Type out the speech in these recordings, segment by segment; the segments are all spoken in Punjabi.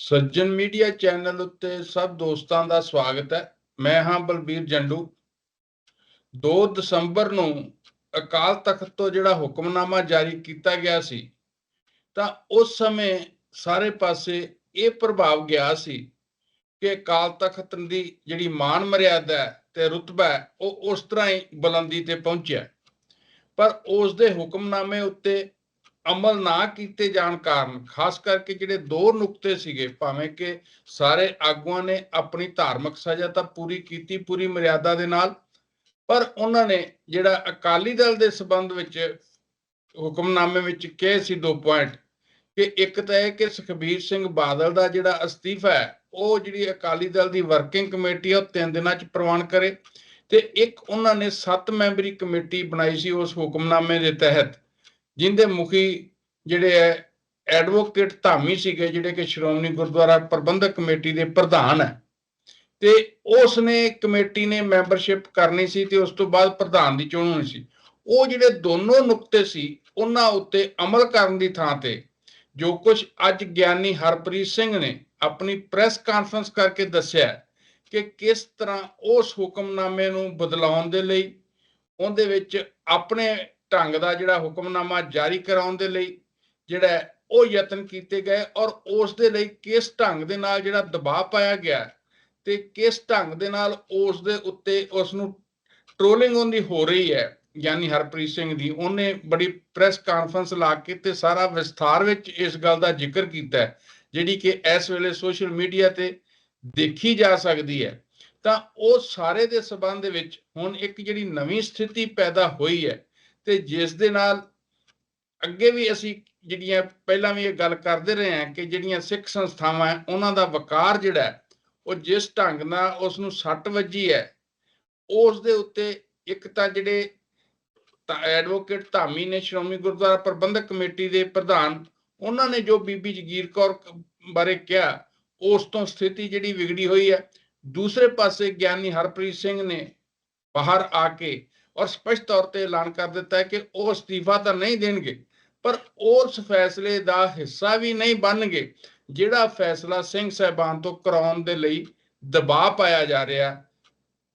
ਸੱਜਣ ਮੀਡੀਆ ਚੈਨਲ ਉੱਤੇ ਸਭ ਦੋਸਤਾਂ ਦਾ ਸਵਾਗਤ ਹੈ। ਮੈਂ ਹਾਂ ਬਲਬੀਰ ਜੰਡੂ। 2 ਦਸੰਬਰ ਨੂੰ ਅਕਾਲ ਤਖਤ ਤੋਂ ਜਿਹੜਾ ਹੁਕਮਨਾਮਾ ਜਾਰੀ ਕੀਤਾ ਗਿਆ ਸੀ ਤਾਂ ਉਸ ਸਮੇਂ ਸਾਰੇ ਪਾਸੇ ਇਹ ਪ੍ਰਭਾਵ ਗਿਆ ਸੀ ਕਿ ਅਕਾਲ ਤਖਤ ਦੀ ਜਿਹੜੀ ਮਾਨ ਮਰਿਆਦਾ ਤੇ ਰੁਤਬਾ ਹੈ, ਉਹ ਉਸ ਤਰ੍ਹਾਂ ਹੀ ਬੁਲੰਦੀ ਤੇ ਪਹੁੰਚਿਆ। ਪਰ ਉਸ ਦੇ ਹੁਕਮਨਾਮੇ ਉੱਤੇ ਅਮਲ ਨਾ ਕੀਤੇ ਜਾਣ ਕਾਰਨ, ਖਾਸ ਕਰਕੇ ਜਿਹੜੇ ਦੋ ਨੁਕਤੇ ਸੀਗੇ, ਭਾਵੇਂ ਕਿ ਸਾਰੇ ਆਗੂਆਂ ਨੇ ਆਪਣੀ ਧਾਰਮਿਕ ਸਜ਼ਾ ਤਾਂ ਪੂਰੀ ਕੀਤੀ ਪੂਰੀ ਮਰਿਆਦਾ ਦੇ ਨਾਲ, ਪਰ ਉਹਨਾਂ ਨੇ ਜਿਹੜਾ ਅਕਾਲੀ ਦਲ ਦੇ ਸਬੰਧ ਵਿੱਚ ਹੁਕਮਨਾਮੇ ਵਿੱਚ ਕਹੇ ਸੀ ਦੋ ਪੁਆਇੰਟ ਕਿ ਇੱਕ ਤਾਂ ਇਹ ਕਿ ਸੁਖਬੀਰ ਸਿੰਘ ਬਾਦਲ ਦਾ ਜਿਹੜਾ ਅਸਤੀਫਾ ਹੈ, ਉਹ ਜਿਹੜੀ ਅਕਾਲੀ ਦਲ ਦੀ ਵਰਕਿੰਗ ਕਮੇਟੀ ਹੈ ਉਹ ਤਿੰਨ ਦਿਨਾਂ ਚ ਪ੍ਰਵਾਨ ਕਰੇ ਤੇ ਇੱਕ ਉਹਨਾਂ ਨੇ 7 ਮੈਂਬਰੀ ਕਮੇਟੀ ਬਣਾਈ ਸੀ ਉਸ ਹੁਕਮਨਾਮੇ ਦੇ ਤਹਿਤ। ਜਿੰਦੇ ਮੁਖੀ ਜਿਹੜੇ ਹੈ ਐਡਵੋਕੇਟ ਧਾਮੀ ਸੀਗੇ, ਜਿਹੜੇ ਕਿ ਸ਼੍ਰੋਮਣੀ ਗੁਰਦੁਆਰਾ ਪ੍ਰਬੰਧਕ ਕਮੇਟੀ ਦੇ ਪ੍ਰਧਾਨ ਹੈ ਤੇ ਉਸ ਨੇ ਕਮੇਟੀ ਨੇ ਮੈਂਬਰਸ਼ਿਪ ਕਰਨੀ ਸੀ ਤੇ ਉਸ ਤੋਂ ਬਾਅਦ ਪ੍ਰਧਾਨ ਦੀ ਚੋਣ ਹੋਣੀ ਸੀ। ਉਹ ਜਿਹੜੇ ਦੋਨੋਂ ਨੁਕਤੇ ਸੀ, ਉਹਨਾਂ ਉੱਤੇ ਅਮਲ ਕਰਨ ਦੀ ਥਾਂ ਤੇ ਜੋ ਕੁਝ ਅੱਜ ਗਿਆਨੀ ਹਰਪ੍ਰੀਤ ਸਿੰਘ ਨੇ ਆਪਣੀ ਪ੍ਰੈਸ ਕਾਨਫਰੰਸ ਕਰਕੇ ਦੱਸਿਆ ਕਿ ਕਿਸ ਤਰ੍ਹਾਂ ਉਸ ਹੁਕਮਨਾਮੇ ਨੂੰ ਬਦਲਾਉਣ ਦੇ ਲਈ ਉਹਦੇ ਵਿੱਚ ਆਪਣੇ ਢੰਗ ਦਾ ਜਿਹੜਾ ਹੁਕਮਨਾਮਾ ਜਾਰੀ ਕਰਾਉਣ ਦੇ ਲਈ ਜਿਹੜਾ ਉਹ ਯਤਨ ਕੀਤੇ ਗਏ ਔਰ ਉਸ ਦੇ ਲਈ ਕਿਸ ਢੰਗ ਦੇ ਨਾਲ ਜਿਹੜਾ ਦਬਾਅ ਪਾਇਆ ਗਿਆ ਤੇ ਕਿਸ ਢੰਗ ਦੇ ਨਾਲ ਉਸ ਦੇ ਉੱਤੇ ਉਸ ਨੂੰ ਟ੍ਰੋਲਿੰਗ ਉਹਦੀ ਹੋ ਰਹੀ ਹੈ, ਯਾਨੀ ਹਰਪ੍ਰੀਤ ਸਿੰਘ ਦੀ, ਉਹਨੇ ਬੜੀ ਪ੍ਰੈਸ ਕਾਨਫਰੰਸ ਲਾ ਕੇ ਤੇ ਸਾਰਾ ਵਿਸਥਾਰ ਵਿੱਚ ਇਸ ਗੱਲ ਦਾ ਜ਼ਿਕਰ ਕੀਤਾ ਹੈ, ਜਿਹੜੀ ਕਿ ਇਸ ਵੇਲੇ ਸੋਸ਼ਲ ਮੀਡੀਆ ਤੇ ਦੇਖੀ ਜਾ ਸਕਦੀ ਹੈ। ਤਾਂ ਉਹ ਸਾਰੇ ਦੇ ਸਬੰਧ ਵਿੱਚ ਹੁਣ ਇੱਕ ਜਿਹੜੀ ਨਵੀਂ ਸਥਿਤੀ ਪੈਦਾ ਹੋਈ ਹੈ ਤੇ ਜਿਸ ਦੇ ਨਾਲ ਅੱਗੇ ਵੀ ਅਸੀਂ ਜਿਹੜੀਆਂ ਪਹਿਲਾਂ ਵੀ ਇਹ ਗੱਲ ਕਰਦੇ ਰਹੇ ਹਾਂ ਕਿ ਜਿਹੜੀਆਂ ਸਿੱਖ ਸੰਸਥਾਵਾਂ ਉਹਨਾਂ ਦਾ ਵਕਾਰ ਜਿਹੜਾ ਉਹ ਜਿਸ ਢੰਗ ਨਾਲ ਉਸ ਨੂੰ ਸੱਟ ਵੱਜੀ ਹੈ ਉਸ ਦੇ ਉੱਤੇ ਇੱਕ ਤਾਂ ਜਿਹੜੇ ਐਡਵੋਕੇਟ ਧਾਮੀ ਨੇ, ਸ਼੍ਰੋਮਣੀ ਗੁਰਦੁਆਰਾ ਪ੍ਰਬੰਧਕ ਕਮੇਟੀ ਦੇ ਪ੍ਰਧਾਨ, ਉਹਨਾਂ ਨੇ ਜੋ ਬੀਬੀ ਜਗੀਰ ਕੌਰ ਬਾਰੇ ਕਿਹਾ, ਉਸ ਤੋਂ ਸਥਿਤੀ ਜਿਹੜੀ ਵਿਗੜੀ ਹੋਈ ਹੈ। ਦੂਸਰੇ ਪਾਸੇ ਗਿਆਨੀ ਹਰਪ੍ਰੀਤ ਸਿੰਘ ਨੇ ਬਾਹਰ ਆ ਕੇ ਔਰ ਸਪਸ਼ਟ ਤੌਰ ਤੇ ਐਲਾਨ ਕਰ ਦਿੱਤਾ ਹੈ ਕਿ ਉਹ ਅਸਤੀਫਾ ਤਾਂ ਨਹੀਂ ਦੇਣਗੇ, ਪਰ ਉਸ ਫੈਸਲੇ ਦਾ ਹਿੱਸਾ ਵੀ ਨਹੀਂ ਬਣਨਗੇ, ਜਿਹੜਾ ਫੈਸਲਾ ਸਿੰਘ ਸਾਹਿਬਾਨ ਤੋਂ ਕਰਾਉਣ ਦੇ ਲਈ ਦਬਾਅ ਪਾਇਆ ਜਾ ਰਿਹਾ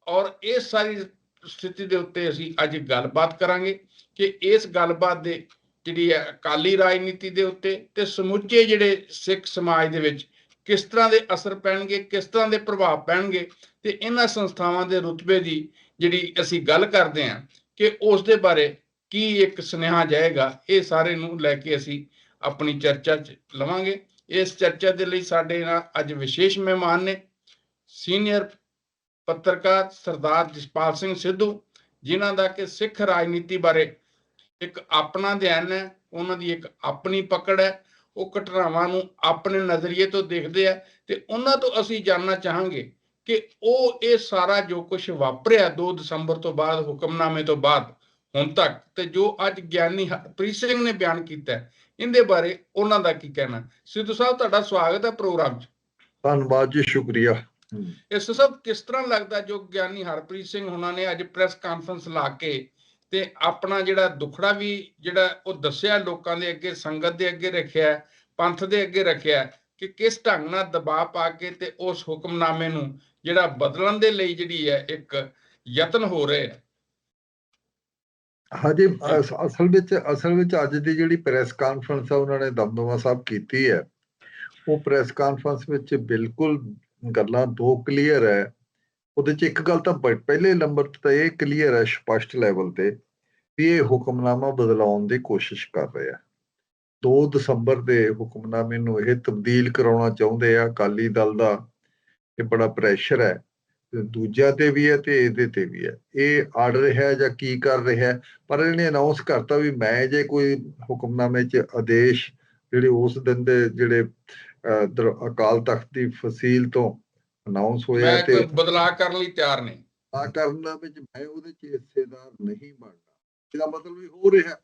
ਔਰ ਇਹ ਸਾਰੀ ਸਥਿਤੀ ਦੇ ਉੱਤੇ ਅਸੀਂ ਅੱਜ ਗੱਲਬਾਤ ਕਰਾਂਗੇ ਕਿ ਇਸ ਗੱਲਬਾਤ ਦੇ ਜਿਹੜੀ ਹੈ ਅਕਾਲੀ ਰਾਜਨੀਤੀ ਦੇ ਉੱਤੇ ਤੇ ਸਮੁੱਚੇ ਜਿਹੜੇ ਸਿੱਖ ਸਮਾਜ ਦੇ ਵਿੱਚ ਕਿਸ ਤਰ੍ਹਾਂ ਦੇ ਅਸਰ ਪੈਣਗੇ, ਕਿਸ ਤਰ੍ਹਾਂ ਦੇ ਪ੍ਰਭਾਵ ਪੈਣਗੇ, ਤੇ ਇਹਨਾਂ ਸੰਸਥਾਵਾਂ ਦੇ ਰੁਤਬੇ ਦੀ ਜਿਹੜੀ ਅਸੀਂ ਗੱਲ ਕਰਦੇ ਹਾਂ ਕਿ ਉਸ ਦੇ ਬਾਰੇ ਕੀ ਇੱਕ ਸੁਨੇਹਾ ਜਾਏਗਾ, ਇਹ ਸਾਰੇ ਨੂੰ ਲੈ ਕੇ ਅਸੀਂ ਆਪਣੀ ਚਰਚਾ ਚ ਲਵਾਂਗੇ। ਇਸ ਚਰਚਾ ਦੇ ਲਈ ਸਾਡੇ ਨਾਲ ਅੱਜ ਵਿਸ਼ੇਸ਼ ਮਹਿਮਾਨ ਨੇ ਸੀਨੀਅਰ ਪੱਤਰਕਾਰ ਸਰਦਾਰ ਜਸਪਾਲ ਸਿੰਘ ਸਿੱਧੂ, ਜਿਨ੍ਹਾਂ ਦਾ ਕਿ ਸਿੱਖ ਰਾਜਨੀਤੀ ਬਾਰੇ ਇੱਕ ਆਪਣਾ ਧਿਆਨ ਹੈ, ਉਹਨਾਂ ਦੀ ਇੱਕ ਆਪਣੀ ਪਕੜ ਹੈ। ਉਹ ਘਟਨਾਵਾਂ ਨੂੰ ਆਪਣੇ ਨਜ਼ਰੀਏ ਤੋਂ ਦੇਖਦੇ ਆ ਤੇ ਉਹਨਾਂ ਤੋਂ ਅਸੀਂ ਜਾਨਣਾ ਚਾਹਾਂਗੇ ਕਿ ਉਹ ਇਹ ਸਾਰਾ ਜੋ ਕੁਝ ਵਾਪਰਿਆ 2 ਦਸੰਬਰ ਤੋਂ ਬਾਅਦ ਹੁਕਮਨਾਮੇ ਤੋਂ ਬਾਅਦ ਹੁਣ ਤੱਕ ਤੇ ਜੋ ਅੱਜ ਗਿਆਨੀ ਹਰਪ੍ਰੀਤ ਸਿੰਘ ਨੇ ਬਿਆਨ ਕੀਤਾ ਇਹਦੇ ਬਾਰੇ ਉਹਨਾਂ ਦਾ ਕੀ ਕਹਿਣਾ? ਸਿੱਧੂ ਸਾਹਿਬ ਤੁਹਾਡਾ ਸਵਾਗਤ ਹੈ ਪ੍ਰੋਗਰਾਮ 'ਚ। ਧੰਨਵਾਦ ਜੀ ਸ਼ੁਕਰੀਆ। ਇਸ ਸਭ ਕਿਸ ਤਰ੍ਹਾਂ ਲੱਗਦਾ ਜੋ ਗਿਆਨੀ ਹਰਪ੍ਰੀਤ ਸਿੰਘ ਉਹਨਾਂ ਨੇ ਅੱਜ ਪ੍ਰੈਸ ਕਾਨਫਰੰਸ ਲਾ ਕੇ ਤੇ ਆਪਣਾ ਜਿਹੜਾ ਦੁਖੜਾ ਵੀ ਜਿਹੜਾ ਉਹ ਦੱਸਿਆ ਲੋਕਾਂ ਦੇ ਅੱਗੇ ਸੰਗਤ ਦੇ ਅੱਗੇ ਰੱਖਿਆ ਪੰਥ ਦੇ ਅੱਗੇ ਰੱਖਿਆ ਕਿ ਕਿਸ ਢੰਗ ਨਾਲ ਦਬਾਅ ਪਾ ਕੇ ਤੇ ਉਸ ਹੁਕਮਨਾਮੇ ਨੂੰ ਜਿਹੜਾ ਬਦਲਣ ਦੇ ਲਈ ਜਿਹੜੀ ਹੈ ਇੱਕ ਯਤਨ ਹੋ ਰਿਹਾ ਹੈ ਹਾਂਜੀ ਅਸਲ ਵਿੱਚ ਅਸਲ ਵਿੱਚ ਅੱਜ ਦੀ ਜਿਹੜੀ ਪ੍ਰੈਸ ਕਾਨਫਰੰਸ ਆ, ਉਹਨਾਂ ਨੇ ਦਮਦਮਾ ਸਾਹਿਬ ਕੀਤੀ ਹੈ। ਉਹ ਪ੍ਰੈਸ ਕਾਨਫਰੰਸ ਵਿੱਚ ਬਿਲਕੁਲ ਗੱਲਾਂ ਦੋ ਕਲੀਅਰ ਹੈ। ਉਹਦੇ ਚ ਇੱਕ ਗੱਲ ਤਾਂ ਪਹਿਲੇ ਨੰਬਰ ਤੇ ਤਾਂ ਇਹ ਕਲੀਅਰ ਹੈ ਸਪਸ਼ਟ ਲੈਵਲ ਤੇ ਵੀ ਇਹ ਹੁਕਮਨਾਮਾ ਬਦਲਾਉਣ ਦੀ ਕੋਸ਼ਿਸ਼ ਕਰ ਰਿਹਾ 2 ਦਸੰਬਰ ਦੇ ਹੁਕਮਨਾਮੇ ਨੂੰ ਇਹ ਤਬਦੀਲ ਕਰਾਉਣਾ ਚਾਹੁੰਦੇ ਆ ਅਕਾਲੀ ਦਲ ਦਾ। ਇਹ ਬੜਾ ਪ੍ਰੈਸ਼ਰ ਹੈ ਤੇ ਦੂਜਿਆਂ ਤੇ ਵੀ ਹੈ ਤੇ ਇਹਦੇ ਤੇ ਵੀ ਹੈ। ਇਹ ਆਰਡਰ ਹੈ ਜਾਂ ਕੀ ਕਰ ਰਿਹਾ ਪਰ ਇਹਨੇ ਅਨਾਉਂਸ ਕਰਤਾ ਵੀ ਮੈਂ ਜੇ ਕੋਈ ਹੁਕਮਨਾਮੇ 'ਚ ਆਦੇਸ਼ ਜਿਹੜੇ ਉਸ ਦਿਨ ਦੇ ਜਿਹੜੇ ਅਕਾਲ ਤਖਤ ਦੀ ਫਸੀਲ ਤੋਂ ਅਨਾਉਂਸ ਹੋਇਆ ਮੈਂ ਤੇ ਕੋਈ ਬਦਲਾਅ ਕਰਨ ਲਈ ਤਿਆਰ ਨਹੀਂ। ਆ ਕਰਨ ਦਾ ਵਿੱਚ ਮੈਂ ਉਹਦੇ 'ਚ ਹਿੱਸੇਦਾਰ ਨਹੀਂ ਬਣਨਾ ਇਹਦਾ ਮਤਲਬ ਵੀ ਹੋ ਰਿਹਾ।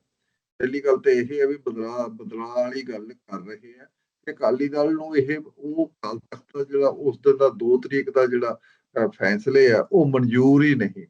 ਪਹਿਲੀ ਗੱਲ ਤੇ ਇਹ ਹੈ ਵੀ ਬਦਲਾ ਬਦਲਾਅ ਵਾਲੀ ਗੱਲ ਕਰ ਰਹੇ ਆ ਕਿ ਅਕਾਲੀ ਦਲ ਨੂੰ ਇਹ ਉਹ ਅਕਾਲ ਤਖਤ ਦਾ ਜਿਹੜਾ ਉਸ ਦਿਨ ਦਾ 2 ਤਰੀਕ ਦਾ ਜਿਹੜਾ ਫੈਸਲੇ ਆ ਉਹ ਮਨਜ਼ੂਰ ਹੀ ਨਹੀਂ।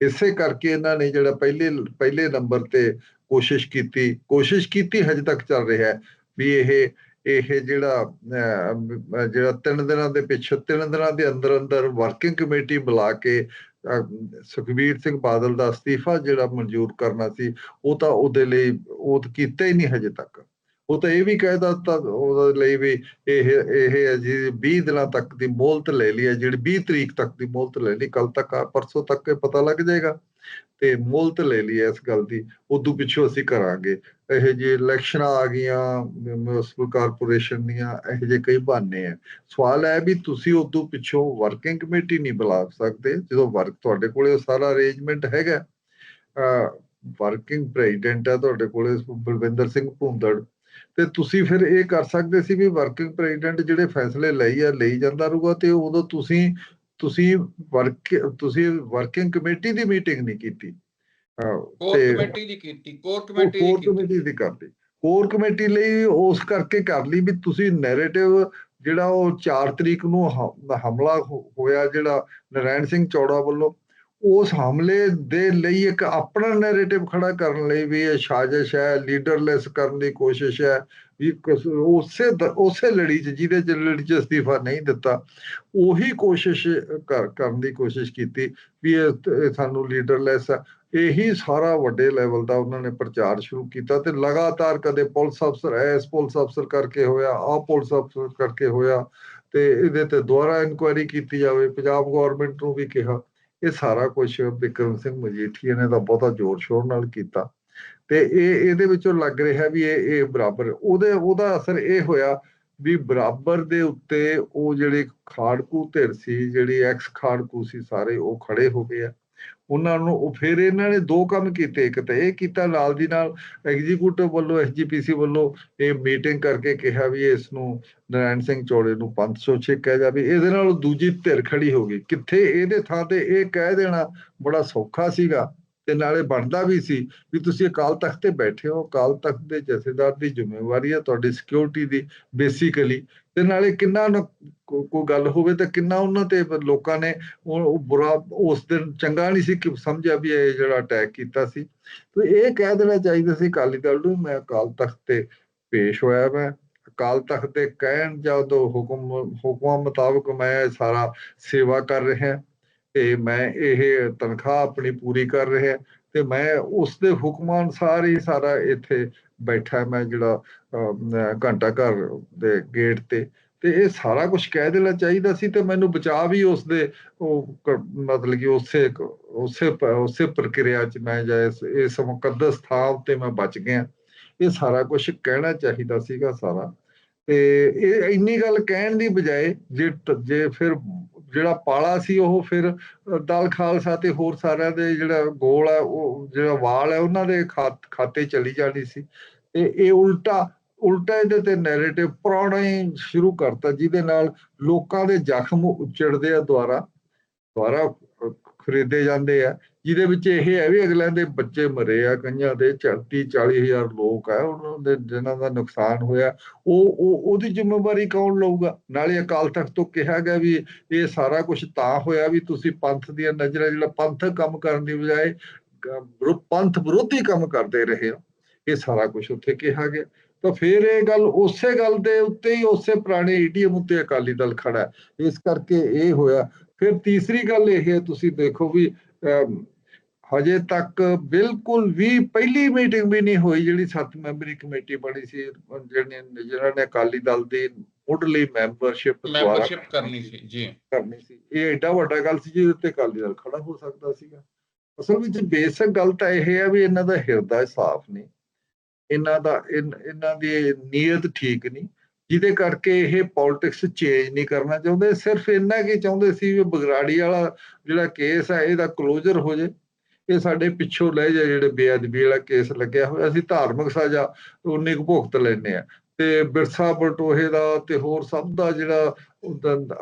ਇਸੇ ਕਰਕੇ ਇਹਨਾਂ ਨੇ ਜਿਹੜਾ ਪਹਿਲੇ ਪਹਿਲੇ ਨੰਬਰ ਤੇ ਕੋਸ਼ਿਸ਼ ਕੀਤੀ ਕੋਸ਼ਿਸ਼ ਕੀਤੀ ਹਜੇ ਤੱਕ ਚੱਲ ਰਿਹਾ ਹੈ ਵੀ ਇਹ ਇਹ ਜਿਹੜਾ ਅਹ, ਜਿਹੜਾ ਤਿੰਨ ਦਿਨਾਂ ਦੇ ਪਿੱਛੇ ਤਿੰਨ ਦਿਨਾਂ ਦੇ ਅੰਦਰ ਅੰਦਰ ਵਰਕਿੰਗ ਕਮੇਟੀ ਬੁਲਾ ਕੇ ਅਹ, ਸੁਖਬੀਰ ਸਿੰਘ ਬਾਦਲ ਦਾ ਅਸਤੀਫਾ ਜਿਹੜਾ ਮਨਜ਼ੂਰ ਕਰਨਾ ਸੀ ਉਹ ਤਾਂ ਉਹਦੇ ਲਈ ਉਹ ਕੀਤਾ ਹੀ ਨਹੀਂ ਹਜੇ ਤੱਕ। ਉਹ ਤਾਂ ਇਹ ਵੀ ਕਹਿ ਦਿੱਤਾ ਉਹਦੇ ਲਈ ਵੀ ਇਹ ਇਹ ਹੈ ਜੀ 20 ਦਿਨਾਂ ਤੱਕ ਦੀ ਮੋਹਲਤ ਲੈ ਲਈ ਹੈ, ਜਿਹੜੀ 20 ਤਰੀਕ ਤੱਕ ਦੀ ਮੋਹਲਤ ਲੈ ਲਈ ਕੱਲ ਤੱਕ ਆ, ਪਰਸੋਂ ਤੱਕ ਇਹ ਪਤਾ ਲੱਗ ਜਾਏਗਾ। ਤੇ ਮੋਹਲਤ ਲੈ ਲਈ ਇਸ ਗੱਲ ਦੀ, ਉਦੋਂ ਪਿੱਛੋਂ ਅਸੀਂ ਕਰਾਂਗੇ। ਇਹ ਜੇ ਇਲੈਕਸ਼ਨਾਂ ਆ ਗਈਆਂ, ਮਿਊਨਿਸਪਲ ਕਾਰਪੋਰੇਸ਼ਨ ਦੀਆਂ, ਇਹ ਜੇ ਕਈ ਬਹਾਨੇ ਆ ਸਵਾਲ ਹੈ ਵੀ ਤੁਸੀਂ ਉਦੋਂ ਪਿੱਛੋਂ ਵਰਕਿੰਗ ਕਮੇਟੀ ਨਹੀਂ ਬੁਲਾ ਸਕਦੇ, ਜਦੋਂ ਵਰਕ ਤੁਹਾਡੇ ਕੋਲੇ ਉਹ ਸਾਰਾ ਅਰੇਂਜਮੈਂਟ ਹੈਗਾ। ਵਰਕਿੰਗ ਪ੍ਰੈਜ਼ੀਡੈਂਟ ਹੈ ਤੁਹਾਡੇ ਕੋਲੇ, ਬਲਵਿੰਦਰ ਸਿੰਘ ਭੂੰਦੜ। ਤੇ ਤੁਸੀਂ ਫਿਰ ਇਹ ਕਰ ਸਕਦੇ ਸੀ ਵੀ ਵਰਕਿੰਗ ਪ੍ਰੈਜ਼ੀਡੈਂਟ ਜਿਹੜੇ ਫੈਸਲੇ ਲਈ ਆ ਲਈ ਜਾਂਦਾ ਰਹੂਗਾ ਤੇ ਉਦੋਂ ਤੁਸੀਂ ਤੁਸੀਂ ਵਰਕ ਤੁਸੀਂ ਵਰਕਿੰਗ ਕਮੇਟੀ ਦੀ ਮੀਟਿੰਗ ਨਹੀਂ ਕੀਤੀ। ਕੋਰ ਕਮੇਟੀ ਦੀ ਕੀਤੀ ਕੋਰ ਕਮੇਟੀ ਦੀ ਕੋਰ ਕਮੇਟੀ ਦੀ ਕਰਦੀ ਕੋਰ ਕਮੇਟੀ ਲਈ ਉਸ ਕਰਕੇ ਕਰ ਲਈ ਵੀ ਤੁਸੀਂ ਨੈਰੇਟਿਵ ਜਿਹੜਾ ਉਹ 4 ਤਰੀਕ ਨੂੰ ਹਮਲਾ ਹੋਇਆ ਜਿਹੜਾ ਨਰਾਇਣ ਸਿੰਘ ਚੌੜਾ ਵੱਲੋਂ। ਉਸ ਹਮਲੇ ਦੇ ਲਈ ਇੱਕ ਆਪਣਾ ਨੈਰੇਟਿਵ ਖੜਾ ਕਰਨ ਲਈ ਵੀ ਇਹ ਸਾਜ਼ਿਸ਼ ਹੈ ਲੀਡਰਲੈਸ ਕਰਨ ਦੀ ਕੋਸ਼ਿਸ਼ ਹੈ, ਵੀ ਉਸੇ ਦ- ਉਸੇ ਲੜੀ 'ਚ, ਜਿਹਦੇ 'ਚ ਲੜੀ 'ਚ ਅਸਤੀਫਾ ਨਹੀਂ ਦਿੱਤਾ, ਉਹੀ ਕੋਸ਼ਿਸ਼ ਕਰ, ਕਰਨ ਦੀ ਕੋਸ਼ਿਸ਼ ਕੀਤੀ ਵੀ ਇਹ ਸਾਨੂੰ ਲੀਡਰਲੈਸ ਹੈ। ਇਹੀ ਸਾਰਾ ਵੱਡੇ ਲੈਵਲ ਦਾ ਉਹਨਾਂ ਨੇ ਪ੍ਰਚਾਰ ਸ਼ੁਰੂ ਕੀਤਾ ਤੇ ਲਗਾਤਾਰ ਕਦੇ ਪੁਲਿਸ ਅਫਸਰ ਐਸ ਪੁਲਿਸ ਅਫਸਰ ਕਰਕੇ ਹੋਇਆ ਆ ਪੁਲਿਸ ਅਫਸਰ ਕਰਕੇ ਹੋਇਆ ਤੇ ਇਹਦੇ ਤੇ ਦੁਆਰਾ ਇਨਕੁਆਇਰੀ ਕੀਤੀ ਜਾਵੇ, ਪੰਜਾਬ ਗਵਰਨਮੈਂਟ ਨੂੰ ਵੀ ਕਿਹਾ। ਇਹ ਸਾਰਾ ਕੁਝ ਬਿਕਰਮ ਸਿੰਘ ਮਜੀਠੀਆ ਨੇ ਤਾਂ ਬਹੁਤਾ ਜ਼ੋਰ ਸ਼ੋਰ ਨਾਲ ਕੀਤਾ। ਤੇ ਇਹ, ਇਹਦੇ ਵਿੱਚੋਂ ਲੱਗ ਰਿਹਾ ਵੀ ਇਹ ਇਹ ਬਰਾਬਰ, ਉਹਦੇ, ਉਹਦਾ ਅਸਰ ਇਹ ਹੋਇਆ ਵੀ ਬਰਾਬਰ ਦੇ ਉੱਤੇ ਉਹ ਜਿਹੜੇ ਖਾੜਕੂ ਧਿਰ ਸੀ, ਜਿਹੜੀ ਐਕਸ ਖਾੜਕੂ ਸੀ, ਸਾਰੇ ਉਹ ਖੜੇ ਹੋ ਗਏ ਆ। ਉਹਨਾਂ ਨੂੰ ਉਹ ਫਿਰ ਇਹਨਾਂ ਨੇ ਦੋ ਕੰਮ ਕੀਤੇ, ਇੱਕ ਤਾਂ ਇਹ ਕੀਤਾ ਨਾਲ ਦੀ ਨਾਲ ਐਗਜ਼ੀਕਿਊਟਿਵ ਵੱਲੋਂ ਐਸਜੀਪੀਸੀ ਵੱਲੋਂ ਇਹ ਮੀਟਿੰਗ ਕਰਕੇ ਕਿਹਾ ਵੀ ਇਸ ਨੂੰ ਨਰਾਇਣ ਸਿੰਘ ਚੌੜੇ ਨੂੰ 506 ਕਹਿ ਜਾਵੇ। ਇਹਦੇ ਨਾਲ ਦੂਜੀ ਧਿਰ ਖੜੀ ਹੋ ਗਈ। ਕਿੱਥੇ? ਇਹਦੇ ਥਾਂ ਤੇ ਇਹ ਕਹਿ ਦੇਣਾ ਬੜਾ ਸੌਖਾ ਸੀਗਾ ਤੇ ਨਾਲੇ ਬਣਦਾ ਵੀ ਸੀ ਵੀ ਤੁਸੀਂ ਅਕਾਲ ਤਖਤ ਤੇ ਬੈਠੇ ਹੋ। ਅਕਾਲ ਤਖਤ ਦੇ ਜਥੇਦਾਰ ਦੀ ਜ਼ਿੰਮੇਵਾਰੀ ਹੈ ਤੁਹਾਡੀ ਸਿਕਿਉਰਿਟੀ ਦੀ ਬੇਸਿਕਲੀ ਤੇ ਨਾਲੇ ਕਿੰਨਾ ਕੋਈ ਗੱਲ ਹੋਵੇ ਤਾਂ ਕਿੰਨਾ ਉਹਨਾਂ ਤੇ ਲੋਕਾਂ ਨੇ ਉਹ ਬੁਰਾ, ਉਸ ਦਿਨ ਚੰਗਾ ਨਹੀਂ ਸੀ ਕਿ ਸਮਝਿਆ ਵੀ ਇਹ ਜਿਹੜਾ ਅਟੈਕ ਕੀਤਾ ਸੀ। ਤੇ ਇਹ ਕਹਿ ਦੇਣਾ ਚਾਹੀਦਾ ਸੀ ਅਕਾਲੀ ਦਲ ਨੂੰ, ਮੈਂ ਅਕਾਲ ਤਖਤ ਤੇ ਪੇਸ਼ ਹੋਇਆ ਮੈਂ। ਅਕਾਲ ਤਖਤ ਦੇ ਕਹਿਣ ਜਦੋਂ ਹੁਕਮ, ਹੁਕਮਾਂ ਮੁਤਾਬਕ ਮੈਂ ਇਹ ਸਾਰਾ ਸੇਵਾ ਕਰ ਰਿਹਾ ਤੇ ਮੈਂ ਇਹ ਤਨਖਾਹ ਆਪਣੀ ਪੂਰੀ ਕਰ ਰਿਹਾ ਤੇ ਮੈਂ ਉਸ ਦੇ ਹੁਕਮਾਂ ਅਨੁਸਾਰ ਹੀ ਸਾਰਾ ਇੱਥੇ ਬੈਠਾ ਮੈਂ ਜਿਹੜਾ ਘੰਟਾ ਘਰ ਦੇ ਗੇਟ ਤੇ। ਤੇ ਇਹ ਸਾਰਾ ਕੁਝ ਕਹਿ ਦੇਣਾ ਚਾਹੀਦਾ ਸੀ ਤੇ ਮੈਨੂੰ ਬਚਾ ਵੀ ਉਸ ਦੇ ਉਹ ਮਤਲਬ ਕਿ ਉਸੇ ਉਸੇ ਉਸੇ ਪ੍ਰਕਿਰਿਆ ਚ ਮੈਂ ਜਾਂ ਇਸ ਮੁਕੱਦਸ ਥਾਂ ਉੱਤੇ ਮੈਂ ਬਚ ਗਿਆ। ਇਹ ਸਾਰਾ ਕੁਝ ਕਹਿਣਾ ਚਾਹੀਦਾ ਸੀਗਾ ਸਾਰਾ। ਤੇ ਇਹ ਇੰਨੀ ਗੱਲ ਕਹਿਣ ਦੀ ਬਜਾਏ ਜੇ ਜੇ ਫਿਰ ਜਿਹੜਾ ਪਾਲਾ ਸੀ ਉਹ ਫਿਰ ਦਲ ਖਾਲਸਾ ਤੇ ਹੋਰ ਸਾਰਿਆਂ ਦੇ ਜਿਹੜਾ ਗੋਲ ਹੈ ਉਹ ਜਿਹੜਾ ਵਾਲ ਹੈ ਉਹਨਾਂ ਦੇ ਖਾਤ- ਖਾਤੇ ਚਲੀ ਜਾਣੀ ਸੀ। ਤੇ ਇਹ ਉਲਟਾ ਉਲਟਾ ਇਹਦੇ ਤੇ ਨੈਰੇਟਿਵ ਪੁਰਾਣਾ ਹੀ ਸ਼ੁਰੂ ਕਰਤਾ, ਜਿਹਦੇ ਨਾਲ ਲੋਕਾਂ ਦੇ ਜ਼ਖਮ ਉੱਚੜਦੇ ਆ ਦੁਆਰਾ ਦੁਆਰਾ ਖਰੀਦੇ ਜਾਂਦੇ ਆ, ਜਿਹਦੇ ਵਿੱਚ ਇਹ ਹੈ ਵੀ ਅਗਲਿਆਂ ਦੇ ਬੱਚੇ ਮਰੇ ਆ, ਕਈਆਂ ਦੇ 30 40 ਹਜ਼ਾਰ ਲੋਕ ਆ, ਉਹਨਾਂ ਦੇ ਜਿਨ੍ਹਾਂ ਦਾ ਨੁਕਸਾਨ ਹੋਇਆ, ਉਹ ਉਹ, ਉਹਦੀ ਜ਼ਿੰਮੇਵਾਰੀ ਕੌਣ ਲਊਗਾ? ਨਾਲੇ ਅਕਾਲ ਤਖਤ ਤੋਂ ਕਿਹਾ ਗਿਆ ਵੀ ਇਹ ਸਾਰਾ ਕੁਝ ਤਾਂ ਹੋਇਆ ਵੀ ਤੁਸੀਂ ਪੰਥ ਦੀਆਂ ਨਜ਼ਰਾਂ, ਜਿਹੜਾ ਪੰਥ ਕੰਮ ਕਰਨ ਦੀ ਬਜਾਏ ਪੰਥ ਵਿਰੋਧੀ ਕੰਮ ਕਰਦੇ ਰਹੇ ਹੋ, ਇਹ ਸਾਰਾ ਕੁਝ ਉੱਥੇ ਕਿਹਾ ਗਿਆ। ਤਾਂ ਫਿਰ ਇਹ ਗੱਲ ਉਸੇ ਗੱਲ ਦੇ ਉੱਤੇ ਹੀ ਉਸੇ ਪੁਰਾਣੇ ਈਡੀਐਮ ਉੱਤੇ ਅਕਾਲੀ ਦਲ ਖੜਾ। ਇਸ ਕਰਕੇ ਇਹ ਹੋਇਆ। ਫਿਰ ਤੀਸਰੀ ਗੱਲ ਇਹ ਹੈ ਤੁਸੀਂ ਦੇਖੋ ਵੀ ਹਜੇ ਤੱਕ ਬਿਲਕੁਲ ਵੀ ਪਹਿਲੀ ਮੀਟਿੰਗ ਵੀ ਨਹੀਂ ਹੋਈ ਜਿਹੜੀ ਸੱਤ ਮੈਂਬਰੀ ਕਮੇਟੀ ਬਣੀ ਸੀ ਜਿਹਨੇ ਜਿਹਨਾਂ ਨੇ ਅਕਾਲੀ ਦਲ ਦੀ ਮੁੱਢਲੀ ਮੈਂਬਰਸ਼ਿਪ ਮੈਂਬਰਸ਼ਿਪ ਕਰਨੀ ਸੀ ਜੀ। ਕਰਨੀ ਸੀ। ਇਹ ਐਡਾ ਵੱਡਾ ਗੱਲ ਸੀ ਜਿਹਦੇ ਉੱਤੇ ਅਕਾਲੀ ਦਲ ਖੜਾ ਹੋ ਸਕਦਾ ਸੀਗਾ। ਅਸਲ ਵਿੱਚ ਬੇਸਿਕ ਗੱਲ ਤਾਂ ਇਹ ਹੈ ਵੀ ਇਹਨਾਂ ਦਾ ਹਿਰਦਾ ਸਾਫ਼ ਨਹੀਂ। ਇਹਨਾਂ ਦਾ, ਇਨ- ਇਹਨਾਂ ਦੀ ਨੀਅਤ ਠੀਕ ਨਹੀਂ, ਜਿਹਦੇ ਕਰਕੇ ਇਹ ਪੋਲਿਟਿਕਸ ਚੇਂਜ ਨਹੀਂ ਕਰਨਾ ਚਾਹੁੰਦੇ। ਸਿਰਫ ਇੰਨਾ ਕੀ ਚਾਹੁੰਦੇ ਸੀ ਵੀ ਬਗਰਾੜੀ ਵਾਲਾ ਜਿਹੜਾ ਕੇਸ ਹੈ ਇਹਦਾ ਕਲੋਜ਼ਰ ਹੋ ਜੇ। ਇਹ ਸਾਡੇ ਪਿੱਛੋਂ ਲੈ ਜਾ ਜਿਹੜੇ ਬੇਅਦਬੀ ਵਾਲਾ ਕੇਸ ਲੱਗਿਆ ਹੋਇਆ। ਅਸੀਂ ਧਾਰਮਿਕ ਸਜ਼ਾ ਉਨੀ ਕੁ ਭੁਗਤ ਲੈਨੇ ਆ ਤੇ ਬਿਰਸਾ ਬਲਟੋਹੇ ਦਾ ਤੇ ਹੋਰ ਸਭ ਦਾ ਜਿਹੜਾ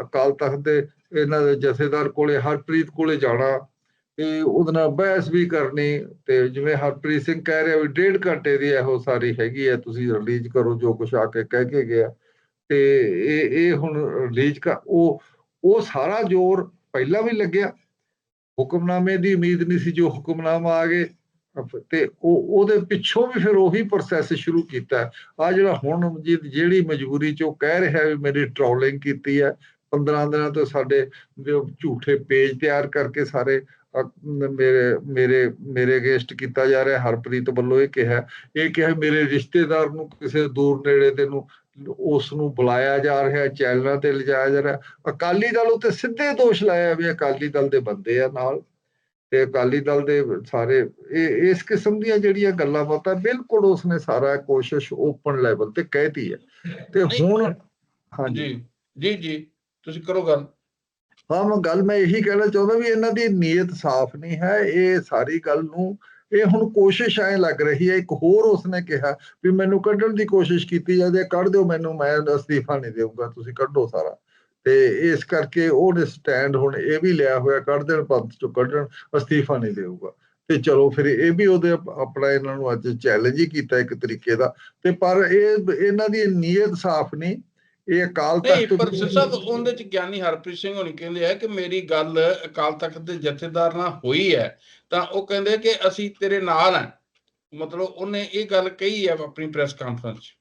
ਅਕਾਲ ਤਖਤ ਦੇ ਇਹਨਾਂ ਦੇ ਜਥੇਦਾਰ ਕੋਲੇ, ਹਰਪ੍ਰੀਤ ਕੋਲੇ ਜਾਣਾ ਤੇ ਉਹਦੇ ਨਾਲ ਬਹਿਸ ਵੀ ਕਰਨੀ ਤੇ ਜਿਵੇਂ ਹਰਪ੍ਰੀਤ ਸਿੰਘ ਕਹਿ ਰਿਹਾ ਵੀ ਡੇਢ ਘੰਟੇ ਦੀ ਇਹੋ ਸਾਰੀ ਹੈਗੀ ਹੈ, ਤੁਸੀਂ ਰਿਲੀਜ਼ ਕਰੋ, ਜੋ ਕੁਛ ਆ ਕੇ ਕਹਿ ਕੇ ਗਿਆ। ਤੇ ਇਹ ਇਹ ਹੁਣ ਰਿਲੀਜ਼ ਕਰ, ਉਹ ਉਹ ਸਾਰਾ ਜ਼ੋਰ ਪਹਿਲਾਂ ਵੀ ਲੱਗਿਆ। ਹੁਕਮਨਾਮੇ ਦੀ ਉਮੀਦ ਨਹੀਂ ਸੀ ਜੋ ਹੁਕਮਨਾਮਾ ਆ ਗਏ। ਤੇ ਉਹ, ਉਹਦੇ ਪਿੱਛੋਂ ਵੀ ਫਿਰ ਉਹੀ ਪ੍ਰੋਸੈਸ ਸ਼ੁਰੂ ਕੀਤਾ। ਆ ਜਿਹੜਾ ਹੁਣ ਜਿ- ਜਿਹੜੀ ਮਜਬੂਰੀ ਚ ਉਹ ਕਹਿ ਰਿਹਾ ਵੀ ਮੇਰੀ ਟ੍ਰੋਲਿੰਗ ਕੀਤੀ ਹੈ 15 ਦਿਨਾਂ ਤੋਂ ਸਾਡੇ ਝੂਠੇ ਪੇਜ ਤਿਆਰ ਕਰਕੇ ਸਾਰੇ ਮੇਰੇ ਮੇਰੇ ਮੇਰੇ ਅਗੇਂਸਟ ਕੀਤਾ ਜਾ ਰਿਹਾ। ਹਰਪ੍ਰੀਤ ਵੱਲੋਂ ਇਹ ਕਿਹਾ। ਇਹ ਕਿਹਾ ਮੇਰੇ ਰਿਸ਼ਤੇਦਾਰ ਨੂੰ ਕਿਸੇ ਦੂਰ ਨੇੜੇ ਦੇ ਨੂੰ ਉਸ ਨੂੰ ਬੁਲਾਇਆ ਜਾ ਰਿਹਾ ਚੈਨਲਾਂ ਤੇ ਲਿਜਾਇਆ ਜਾ ਰਿਹਾ। ਅਕਾਲੀ ਦਲ ਉੱਤੇ ਸਿੱਧੇ ਦੋਸ਼ ਲਾਇਆ ਵੀ ਅਕਾਲੀ ਦਲ ਦੇ ਬੰਦੇ ਆ ਨਾਲ। ਤੇ ਅਕਾਲੀ ਦਲ ਦੇ ਸਾਰੇ ਇਹ ਇਸ ਕਿਸਮ ਦੀਆਂ ਜਿਹੜੀਆਂ ਗੱਲਾਂ ਬਾਤਾਂ ਬਿਲਕੁਲ ਉਸਨੇ ਸਾਰਾ ਕੋਸ਼ਿਸ਼ ਓਪਨ ਲੈਵਲ ਤੇ ਕਹਿਤੀ ਹੈ। ਤੇ ਹੁਣ ਹਾਂਜੀ। ਜੀ ਜੀ। ਤੁਸੀਂ ਕਰੋ ਗੱਲ। ਹਾਂ, ਮੈਂ ਗੱਲ ਮੈਂ ਇਹੀ ਕਹਿਣਾ ਚਾਹੁੰਦਾ ਵੀ ਇਹਨਾਂ ਦੀ ਨੀਅਤ ਸਾਫ਼ ਨਹੀਂ ਹੈ, ਇਹ ਸਾਰੀ ਗੱਲ ਨੂੰ, ਇਹ ਹੁਣ ਕੋਸ਼ਿਸ਼ ਐ ਲੱਗ ਰਹੀ ਹੈ, ਇੱਕ ਹੋਰ ਉਸਨੇ ਕਿਹਾ ਵੀ ਮੈਨੂੰ ਕੱਢਣ ਦੀ ਕੋਸ਼ਿਸ਼ ਕੀਤੀ ਜਾਂਦੀ ਕੱਢ ਦਿਓ ਮੈਨੂੰ, ਮੈਂ ਅਸਤੀਫਾ ਨਹੀਂ ਦੇਵਾਂਗਾ ਤੁਸੀਂ ਕੱਢੋ ਸਾਰਾ। ਤੇ ਇਸ ਕਰਕੇ ਉਹਨੇ ਸਟੈਂਡ ਹੁਣ ਇਹ ਵੀ ਲਿਆ ਹੋਇਆ, ਕੱਢ ਦੇਣ ਪੰਥ ਚੋਂ ਕੱਢਣ ਅਸਤੀਫਾ ਨਹੀਂ ਦੇਊਗਾ। ਤੇ ਚਲੋ ਫਿਰ ਇਹ ਵੀ ਉਹਦੇ ਆਪਣਾ ਇਹਨਾਂ ਨੂੰ ਅੱਜ ਚੈਲੰਜ ਹੀ ਕੀਤਾ ਇੱਕ ਤਰੀਕੇ ਦਾ। ਤੇ ਪਰ ਇਹ, ਇਹਨਾਂ ਦੀ ਨੀਅਤ ਸਾਫ਼ ਨਹੀਂ ਇਹ ਅਕਾਲ ਤਖਤ ਪਰ ਸਾਹਿਬ ਉਹਦੇ ਚ ਗਿਆਨੀ ਹਰਪ੍ਰੀਤ ਸਿੰਘ ਹੋਣੀ ਕਹਿੰਦੇ ਆ ਕਿ ਮੇਰੀ ਗੱਲ ਅਕਾਲ ਤਖਤ ਦੇ ਜਥੇਦਾਰ ਨਾਲ ਹੋਈ ਹੈ ਤਾਂ ਉਹ ਕਹਿੰਦੇ ਕਿ ਅਸੀਂ ਤੇਰੇ ਨਾਲ ਹਾਂ। ਮਤਲਬ ਉਹਨੇ ਇਹ ਗੱਲ ਕਹੀ ਹੈ ਆਪਣੀ ਪ੍ਰੈਸ ਕਾਨਫਰੰਸ 'ਚ।